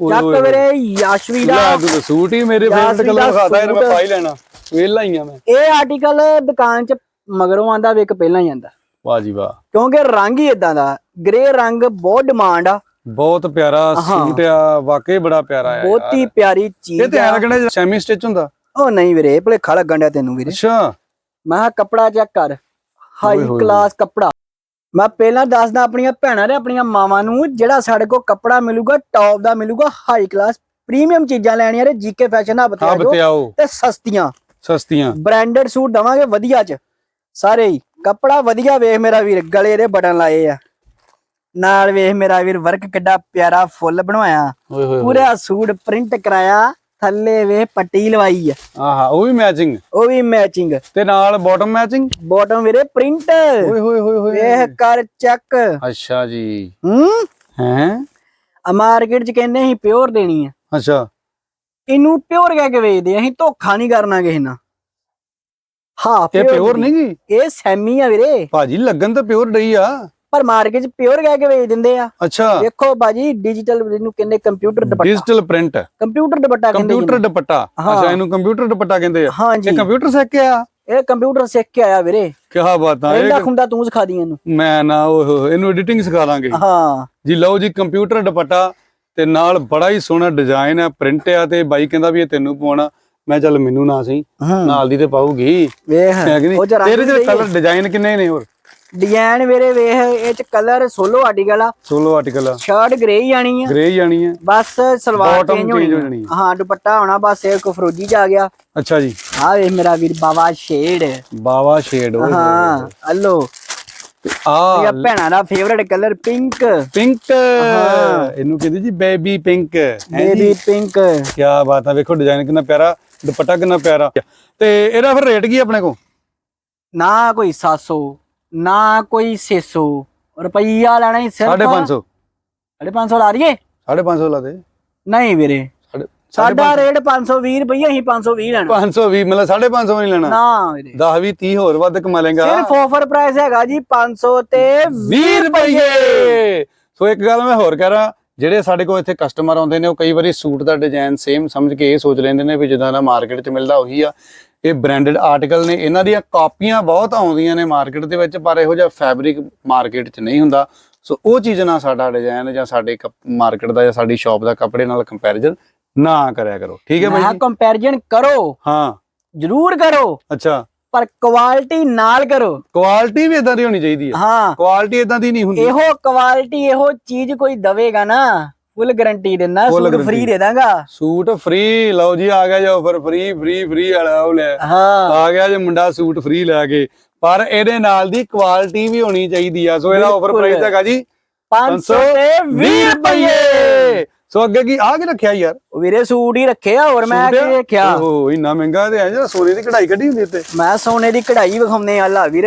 ਚੱਕ। ਵੀਰੇ ਯਾਸ਼ਵੀ ਦਾ
ਲੈ ਤੂੰ ਤਾਂ ਸੂਟ ਹੀ ਮੇਰੇ ਫੇਵਰਟ ਕਲਰ ਵਿਖਾਤਾ ਇਹ ਮੈਂ
ਸੂਟ।
ਪਾ ਹੀ ਲੈਣਾ। ਵੇਲਾ ਹੀ ਆ ਮੈਂ।
ਇਹ ਆਰਟੀਕਲ ਦੁਕਾਨ 'ਚ ਮਗਰੋਂ ਆਂਦਾ ਵੇਖ ਪਹਿਲਾਂ ਹੀ ਆਂਦਾ।
ਵਾਹ ਜੀ ਵਾਹ।
ਕਿਉਂਕਿ ਰੰਗ ਹੀ ਇਦਾਂ ਦਾ ਗ੍ਰੇ ਰੰਗ ਬਹੁਤ ਡਿਮਾਂਡ ਆ।
ਬਹੁਤ ਪਿਆਰਾ ਸੂਟ ਆ ਵਾਕਈ ਬੜਾ ਪਿਆਰਾ ਆ
ਬਹੁਤ ਹੀ ਪਿਆਰੀ
ਇਹ
ਚੀਜ਼
ਤੇ
ਆ।
ਐਂ ਕਹਿੰਦੇ ਸੈਮੀ ਸਟਿਚ ਹੁੰਦਾ।
ਉਹ ਨਹੀਂ ਵੀਰੇ ਭੁਲੇਖਾ ਲੱਗਣ ਡਿਆ ਤੈਨੂੰ ਵੀਰੇ।
ਅੱਛਾ।
ਮੈਂ ਕਿਹਾ ਕੱਪੜਾ ਚੈੱਕ ਕਰ। ਹਾਈ ਕਲਾਸ ਕੱਪੜਾ। ਮੈਂ ਪਹਿਲਾਂ ਦੱਸਦਾ ਆਪਣੀਆਂ ਭੈਣਾਂ ਤੇ ਆਪਣੀਆਂ ਮਾਵਾਂ ਨੂੰ ਜਿਹੜਾ ਸਾਡੇ ਕੋਲ ਕੱਪੜਾ ਮਿਲੂਗਾ ਟੌਪ ਦਾ ਮਿਲੂਗਾ ਹਾਈ ਕਲਾਸ ਪ੍ਰੀਮੀਅਮ ਚੀਜ਼ਾਂ ਲੈਣੀਆਂ ਨੇ ਜੀਕੇ ਫੈਸ਼ਨ
ਆ ਬਤਿਆਓ।
ਤੇ ਸਸਤੀਆਂ।
ਸਸਤੀਆਂ।
ਬ੍ਰਾਂਡਡ ਸੂਟ ਦਵਾਂਗੇ ਵਧੀਆ ਚ। ਸਾਰੇ ਹੀ। ਕੱਪੜਾ ਵਧੀਆ ਵੇਖ ਮੇਰਾ ਵੀਰ ਗਲੇ ਦੇ ਬਟਨ ਲਾਏ ਆ। ਨਾਲ ਵੇਖ ਮੇਰਾ ਵੀਰ ਵਰਕ ਕਿੱਡਾ ਪਿਆਰਾ ਫੁੱਲ ਬਣਵਾਇਆ। ਪੂਰਾ ਸੂਟ ਪ੍ਰਿੰਟ ਕਰਾਇਆ। ਥੱਲੇ ਵੇਖ ਪੱਟੀ ਲਵਾਈ ਆ।
ਆਹਾ ਉਹ ਵੀ ਮੈਚਿੰਗ
ਉਹ ਵੀ ਮੈਚਿੰਗ
ਤੇ ਨਾਲ ਬਾਟਮ ਮੈਚਿੰਗ
ਬਾਟਮ ਵੀਰੇ ਪ੍ਰਿੰਟ
ਓਏ ਹੋਏ ਹੋਏ ਹੋਏ।
ਵੇਖ ਕਰ ਚੈੱਕ
ਅੱਛਾ ਜੀ।
ਹੂੰ?
ਹੈ?
ਆ ਮਾਰਕੀਟ ਚ ਕਹਿੰਦੇ ਅਸੀਂ ਪਿਓਰ ਦੇਣੀ ਆ।
ਅੱਛਾ।
ਇਹਨੂੰ ਪਿਓਰ ਕਹਿ ਕੇ ਵੇਚਦੇ ਆ, ਅਸੀਂ ਧੋਖਾ ਨਹੀਂ ਕਰਨਾ ਕਿਸੇ ਨਾਲ। ਹਾਂ
ਇਹ ਪਿਓਰ ਨਹੀਂ
ਇਹ ਸੈਮੀ ਆ ਵੀਰੇ।
ਭਾਜੀ ਲੱਗਣ ਤਾਂ ਪਿਓਰ ਡਈ ਆ।
ਪਰ ਮਾਰਕੀਟ ਚ ਪਿਓਰ ਕਹਿ ਕੇ ਵੇਚ ਦਿੰਦੇ ਆ।
ਅੱਛਾ।
ਦੇਖੋ ਬਾਜੀ ਡਿਜੀਟਲ ਇਹਨੂੰ ਕਹਿੰਦੇ computer dupatta.
Digital print
computer dupatta ਕਹਿੰਦੇ
ਕੰਪਿਊਟਰ ਦੁਪੱਟਾ। ਅੱਛਾ ਇਹਨੂੰ ਕੰਪਿਊਟਰ ਦੁਪੱਟਾ ਕਹਿੰਦੇ ਆ। ਇਹ ਕੰਪਿਊਟਰ ਸਿੱਖ ਕੇ ਆ
ਇਹ ਕੰਪਿਊਟਰ ਸਿੱਖ ਕੇ ਆਇਆ ਵੀਰੇ।
ਕਿਆ ਬਾਤਾਂ
ਇਹਦਾ
ਇਹ
ਖੁੰਦਾ ਤੂੰ ਸਿਖਾ ਦੀ ਇਹਨੂੰ।
ਮੈਂ ਨਾ ਓਏ ਹੋਏ ਇਹਨੂੰ ਐਡੀਟਿੰਗ ਸਿਖਾ ਦਾਂਗੇ।
ਹਾਂ।
ਜੀ ਲਓ ਜੀ ਕੰਪਿਊਟਰ ਦੁਪੱਟਾ ਤੇ ਨਾਲ ਬੜਾ ਹੀ ਸੋਹਣਾ ਡਿਜ਼ਾਈਨ ਆ ਪ੍ਰਿੰਟ ਆ ਤੇ ਬਾਈ ਕਹਿੰਦਾ ਵੀ ਇਹ ਤੈਨੂੰ ਪਾਉਣਾ ਮੈਂ ਚੱਲ ਮੈਨੂੰ ਨਾ ਸਹੀ ਨਾਲ ਦੀ ਤੇ ਪਾਉਗੀ
ਵੇਖ
ਕਿ
ਉਹ
ਤੇਰੇ
ਸਹੀ
ਕਲਰ ਡਿਜ਼ਾਈਨ ਕਿੰਨੇ ਨੇ ਹੋਰ?
ਡਿਜ਼ਾਈਨ ਵੀਰੇ ਵੇਖ ਇਹ ਚ ਕਲਰ ਸੋਲੋ ਆਰਟੀਕਲ ਆ।
ਸੋਲੋ ਆਰਟੀਕਲ
ਸ਼ਰਟ ਗ੍ਰੇ ਹੀ ਆਣੀ ਆ।
ਗ੍ਰੇ ਜਾਣੀ ਹੈ
ਬਸ ਸਲਵਾਰ ਚੇਂਜ ਹੋਣੀ
ਜਾਣੀ
ਆ। ਹਾਂ ਦੁਪੱਟਾ ਹੋਣਾ ਬਸ ਇਹ ਕੋ ਫਰੋਜੀ ਚ ਆ ਗਿਆ।
ਅੱਛਾ ਜੀ।
ਆ ਵੇ ਮੇਰਾ ਵੀਰ ਬਾਬਾ ਸ਼ੇਡ
ਬਾਵਾ ਸ਼ੇਡ
ਹਾਂ ਹਲੋ
ਆ
ਇਹ ਭੈਣਾਂ ਦਾ ਫੇਵਰਟ ਕਲਰ ਪਿੰਕ
ਪਿੰਕ ਇਹਨੂੰ ਕਹਿੰਦੇ ਜੀ ਬੇਬੀ ਪਿੰਕ
ਬੇਬੀ ਪਿੰਕ
ਕੀ ਬਾਤ ਆ ਵੇਖੋ ਡਿਜ਼ਾਈਨ ਕਿੰਨਾ ਪਿਆਰਾ ਦੁਪੱਟਾ ਕਿੰਨਾ ਪਿਆਰਾ। ਤੇ ਇਹਦਾ ਫਿਰ ਰੇਟ ਕੀ ਆ ਆਪਣੇ ਕੋ
ਨਾ ਕੋਈ 700 ਨਾ ਕੋਈ 600 ਰੁਪਈਆ ਲੈਣਾ ਹੀ ਸਿਰਫ।
550
550 ਲਾ ਦਈਏ
550 ਲਾ ਦੇ।
ਨਹੀਂ ਵੀਰੇ। ਸਾਡਾ ਰੇਟ 520 ਰੁਪਈਆ ਅਸੀਂ 520 ਲੈਣਾ।
520 ਮਤਲਬ 550 ਨਹੀਂ ਲੈਣਾ।
ਨਾ ਵੀਰੇ।
10 20 30 ਹੋਰ ਵੱਧ ਕਮਾ ਲੇਗਾ
ਸਿਰਫ ਆਫਰ ਪ੍ਰਾਈਸ ਹੈਗਾ ਜੀ 500 ਤੇ
20 ਰੁਪਏ ਸੋ ਇੱਕ ਗੱਲ ਮੈਂ ਹੋਰ ਕਹਿ ਰਾਂ ਜਿਹੜੇ ਸਾਡੇ ਕੋਲ ਇੱਥੇ ਕਸਟਮਰ ਆਉਂਦੇ ਨੇ ਉਹ ਕਈ ਵਾਰੀ ਸੂਟ ਦਾ ਡਿਜ਼ਾਈਨ ਸੇਮ ਸਮਝ ਕੇ ਇਹ ਸੋਚ ਲੈਂਦੇ ਨੇ ਵੀ ਜਿੱਦਾਂ ਦਾ ਮਾਰਕੀਟ 'ਚ ਮਿਲਦਾ ਉਹੀ ਆ। ਇਹ ਬ੍ਰਾਂਡਡ ਆਰਟੀਕਲ ਨੇ ਇਹਨਾਂ ਦੀਆਂ ਕਾਪੀਆਂ ਬਹੁਤ ਆਉਂਦੀਆਂ ਨੇ ਮਾਰਕੀਟ ਦੇ ਵਿੱਚ ਪਰ ਇਹੋ ਜਿਹਾ ਫੈਬਰਿਕ ਮਾਰਕੀਟ 'ਚ ਨਹੀਂ ਹੁੰਦਾ। ਸੋ ਉਹ ਚੀਜ਼ ਨਾਲ ਸਾਡਾ ਡਿਜ਼ਾਈਨ ਜਾਂ ਸਾਡੇ ਮਾਰਕੀਟ ਦਾ ਜਾਂ ਸਾਡੀ ਸ਼ਾਪ ਦਾ ਕੱਪੜੇ ਨਾਲ ਕੰਪੈਰੀਜ਼ਨ ਨਾ ਕਰਿਆ ਕਰੋ। ਠੀਕ ਹੈ ਬਾਈ ਜੀ?
ਕੰਪੈਰੀਜ਼ਨ ਕਰੋ।
ਹਾਂ।
ਜ਼ਰੂਰ ਕਰੋ।
ਅੱਛਾ।
ਪਰ ਕੁਆਲਿਟੀ ਨਾਲ ਕਰੋ।
ਕੁਆਲਿਟੀ ਵੀ ਇਦਾਂ ਦੀ ਹੋਣੀ ਚਾਹੀਦੀ ਹੈ।
ਹਾਂ।
ਕੁਆਲਿਟੀ ਇਦਾਂ ਦੀ ਨਹੀਂ ਹੁੰਦੀ।
ਇਹੋ ਕੁਆਲਿਟੀ ਇਹੋ ਚੀਜ਼ ਕੋਈ ਦਵੇਗਾ ਨਾ। ਫੁੱਲ ਗਾਰੰਟੀ ਦਿੰਦਾ
Full
ਸੂਟ
guarantee।
ਫ੍ਰੀ ਦੇ ਦਾਂਗਾ।
ਸੂਟ ਫ੍ਰੀ ਲਓ ਜੀ ਆ ਗਿਆ ਜੋ ਆਫਰ ਫ੍ਰੀ ਫ੍ਰੀ ਫ੍ਰੀ ਵਾਲਾ ਉਹ ਲੈ।
ਹਾਂ।
ਆ ਗਿਆ ਜੇ ਮੁੰਡਾ ਸੂਟ ਫ੍ਰੀ ਲੈ ਕੇ। ਪਰ ਇਹਦੇ ਨਾਲ ਦੀ ਕੁਆਲਿਟੀ ਵੀ ਹੋਣੀ ਚਾਹੀਦੀ ਆ। ਸੋ ਇਹਦਾ ਆਫਰ
ਬਿਲਕੁਲ।
ਪ੍ਰਾਈਸ ਹੈਗਾ ਜੀ
500 ਤੇ 20 ਰੁਪਏ।
ਸੋ ਅੱਗੇ ਕੀ ਆ ਕੇ ਰੱਖਿਆ ਯਾਰ?
ਵੀਰੇ ਸੂਟ ਹੀ ਰੱਖੇ ਆ ਹੋਰ ਮੈਂ ਕੀ? ਰੱਖਿਆ?
ਓਹੋ ਇੰਨਾ ਮਹਿੰਗਾ ਤੇ ਆ ਜਿਹੜਾ ਸੋਨੇ ਦੀ ਕਢਾਈ ਕੱਢੀ ਹੁੰਦੀ ਉੱਤੇ।
ਮੈਂ ਸੋਨੇ ਦੀ ਕਢਾਈ ਵਿਖਾਉਂਦੇ ਆ ਲਾ ਵੀਰ।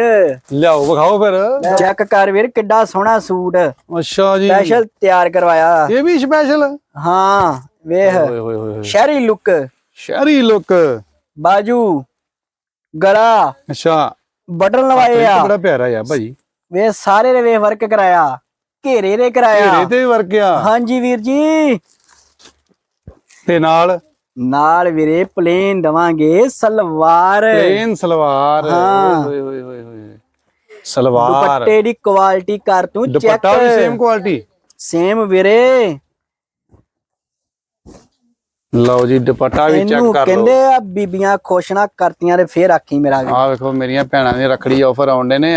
ਲਿਆਓ ਵਿਖਾਓ ਫਿਰ।
ਚੈੱਕ ਕਰ ਵੀਰ ਕਿੱਡਾ ਸੋਹਣਾ ਸੂਟ।
ਅੱਛਾ ਜੀ।
ਸਪੈਸ਼ਲ ਤਿਆਰ ਕਰਵਾਇਆ।
ਇਹ ਵੀ ਸਪੈਸ਼ਲ
ਹਾਂ ਵੇਖ। ਸ਼ਹਿਰੀ ਲੁੱਕ
ਸ਼ਹਿਰੀ ਲੁੱਕ
ਬਾਜੂ ਗਲਾ।
ਅੱਛਾ।
ਬਟਨ ਲਵਾਏ ਆ।
ਬੜਾ ਪਿਆਰਾ ਆ ਭਾਜੀ
ਵੇ ਸਾਰੇ ਦੇ ਵੇ ਵਰਕ ਕਰਾਇਆ। ਘੇਰੇ ਦੇ ਕਰਾਇਆ।
ਘੇਰੇ ਤੇ ਵਰਕਿਆ
ਹਾਂਜੀ ਵੀਰ ਜੀ।
ਤੇ ਨਾਲ?
ਨਾਲ ਵੀਰੇ ਪਲੇਨ ਦਵਾਂਗੇ ਸਲਵਾਰ।
ਪਲੇਨ ਸਲਵਾਰ।
ਹਾਂ।
ਓਏ ਹੋਏ ਹੋਏ ਹੋਏ ਸਲਵਾਰ।
ਦੁਪੱਟੇ ਦੀ ਕੁਆਲਿਟੀ ਕਰ ਤੂੰ ਚੈੱਕ
ਦੁਪੱਟਾ ਵੀ ਸੇਮ ਕੁਆਲਿਟੀ
ਸੇਮ ਵੀਰੇ।
ਲਓ ਜੀ ਦੁਪੱਟਾ ਵੀ ਚੈੱਕ ਕਰ
ਕਹਿੰਦੇ
ਲਓ
ਆ ਬੀਬੀਆਂ ਖੁਸ਼ਨਾ ਕਰਤੀਆਂ ਤੇ ਫੇਰ ਆਖੀ ਮੇਰਾ।
ਆਹ ਵੇਖੋ ਮੇਰੀਆਂ ਭੈਣਾਂ ਦੇ ਰੱਖੜੀ ਆਫਰ ਆਉਂਦੇ ਨੇ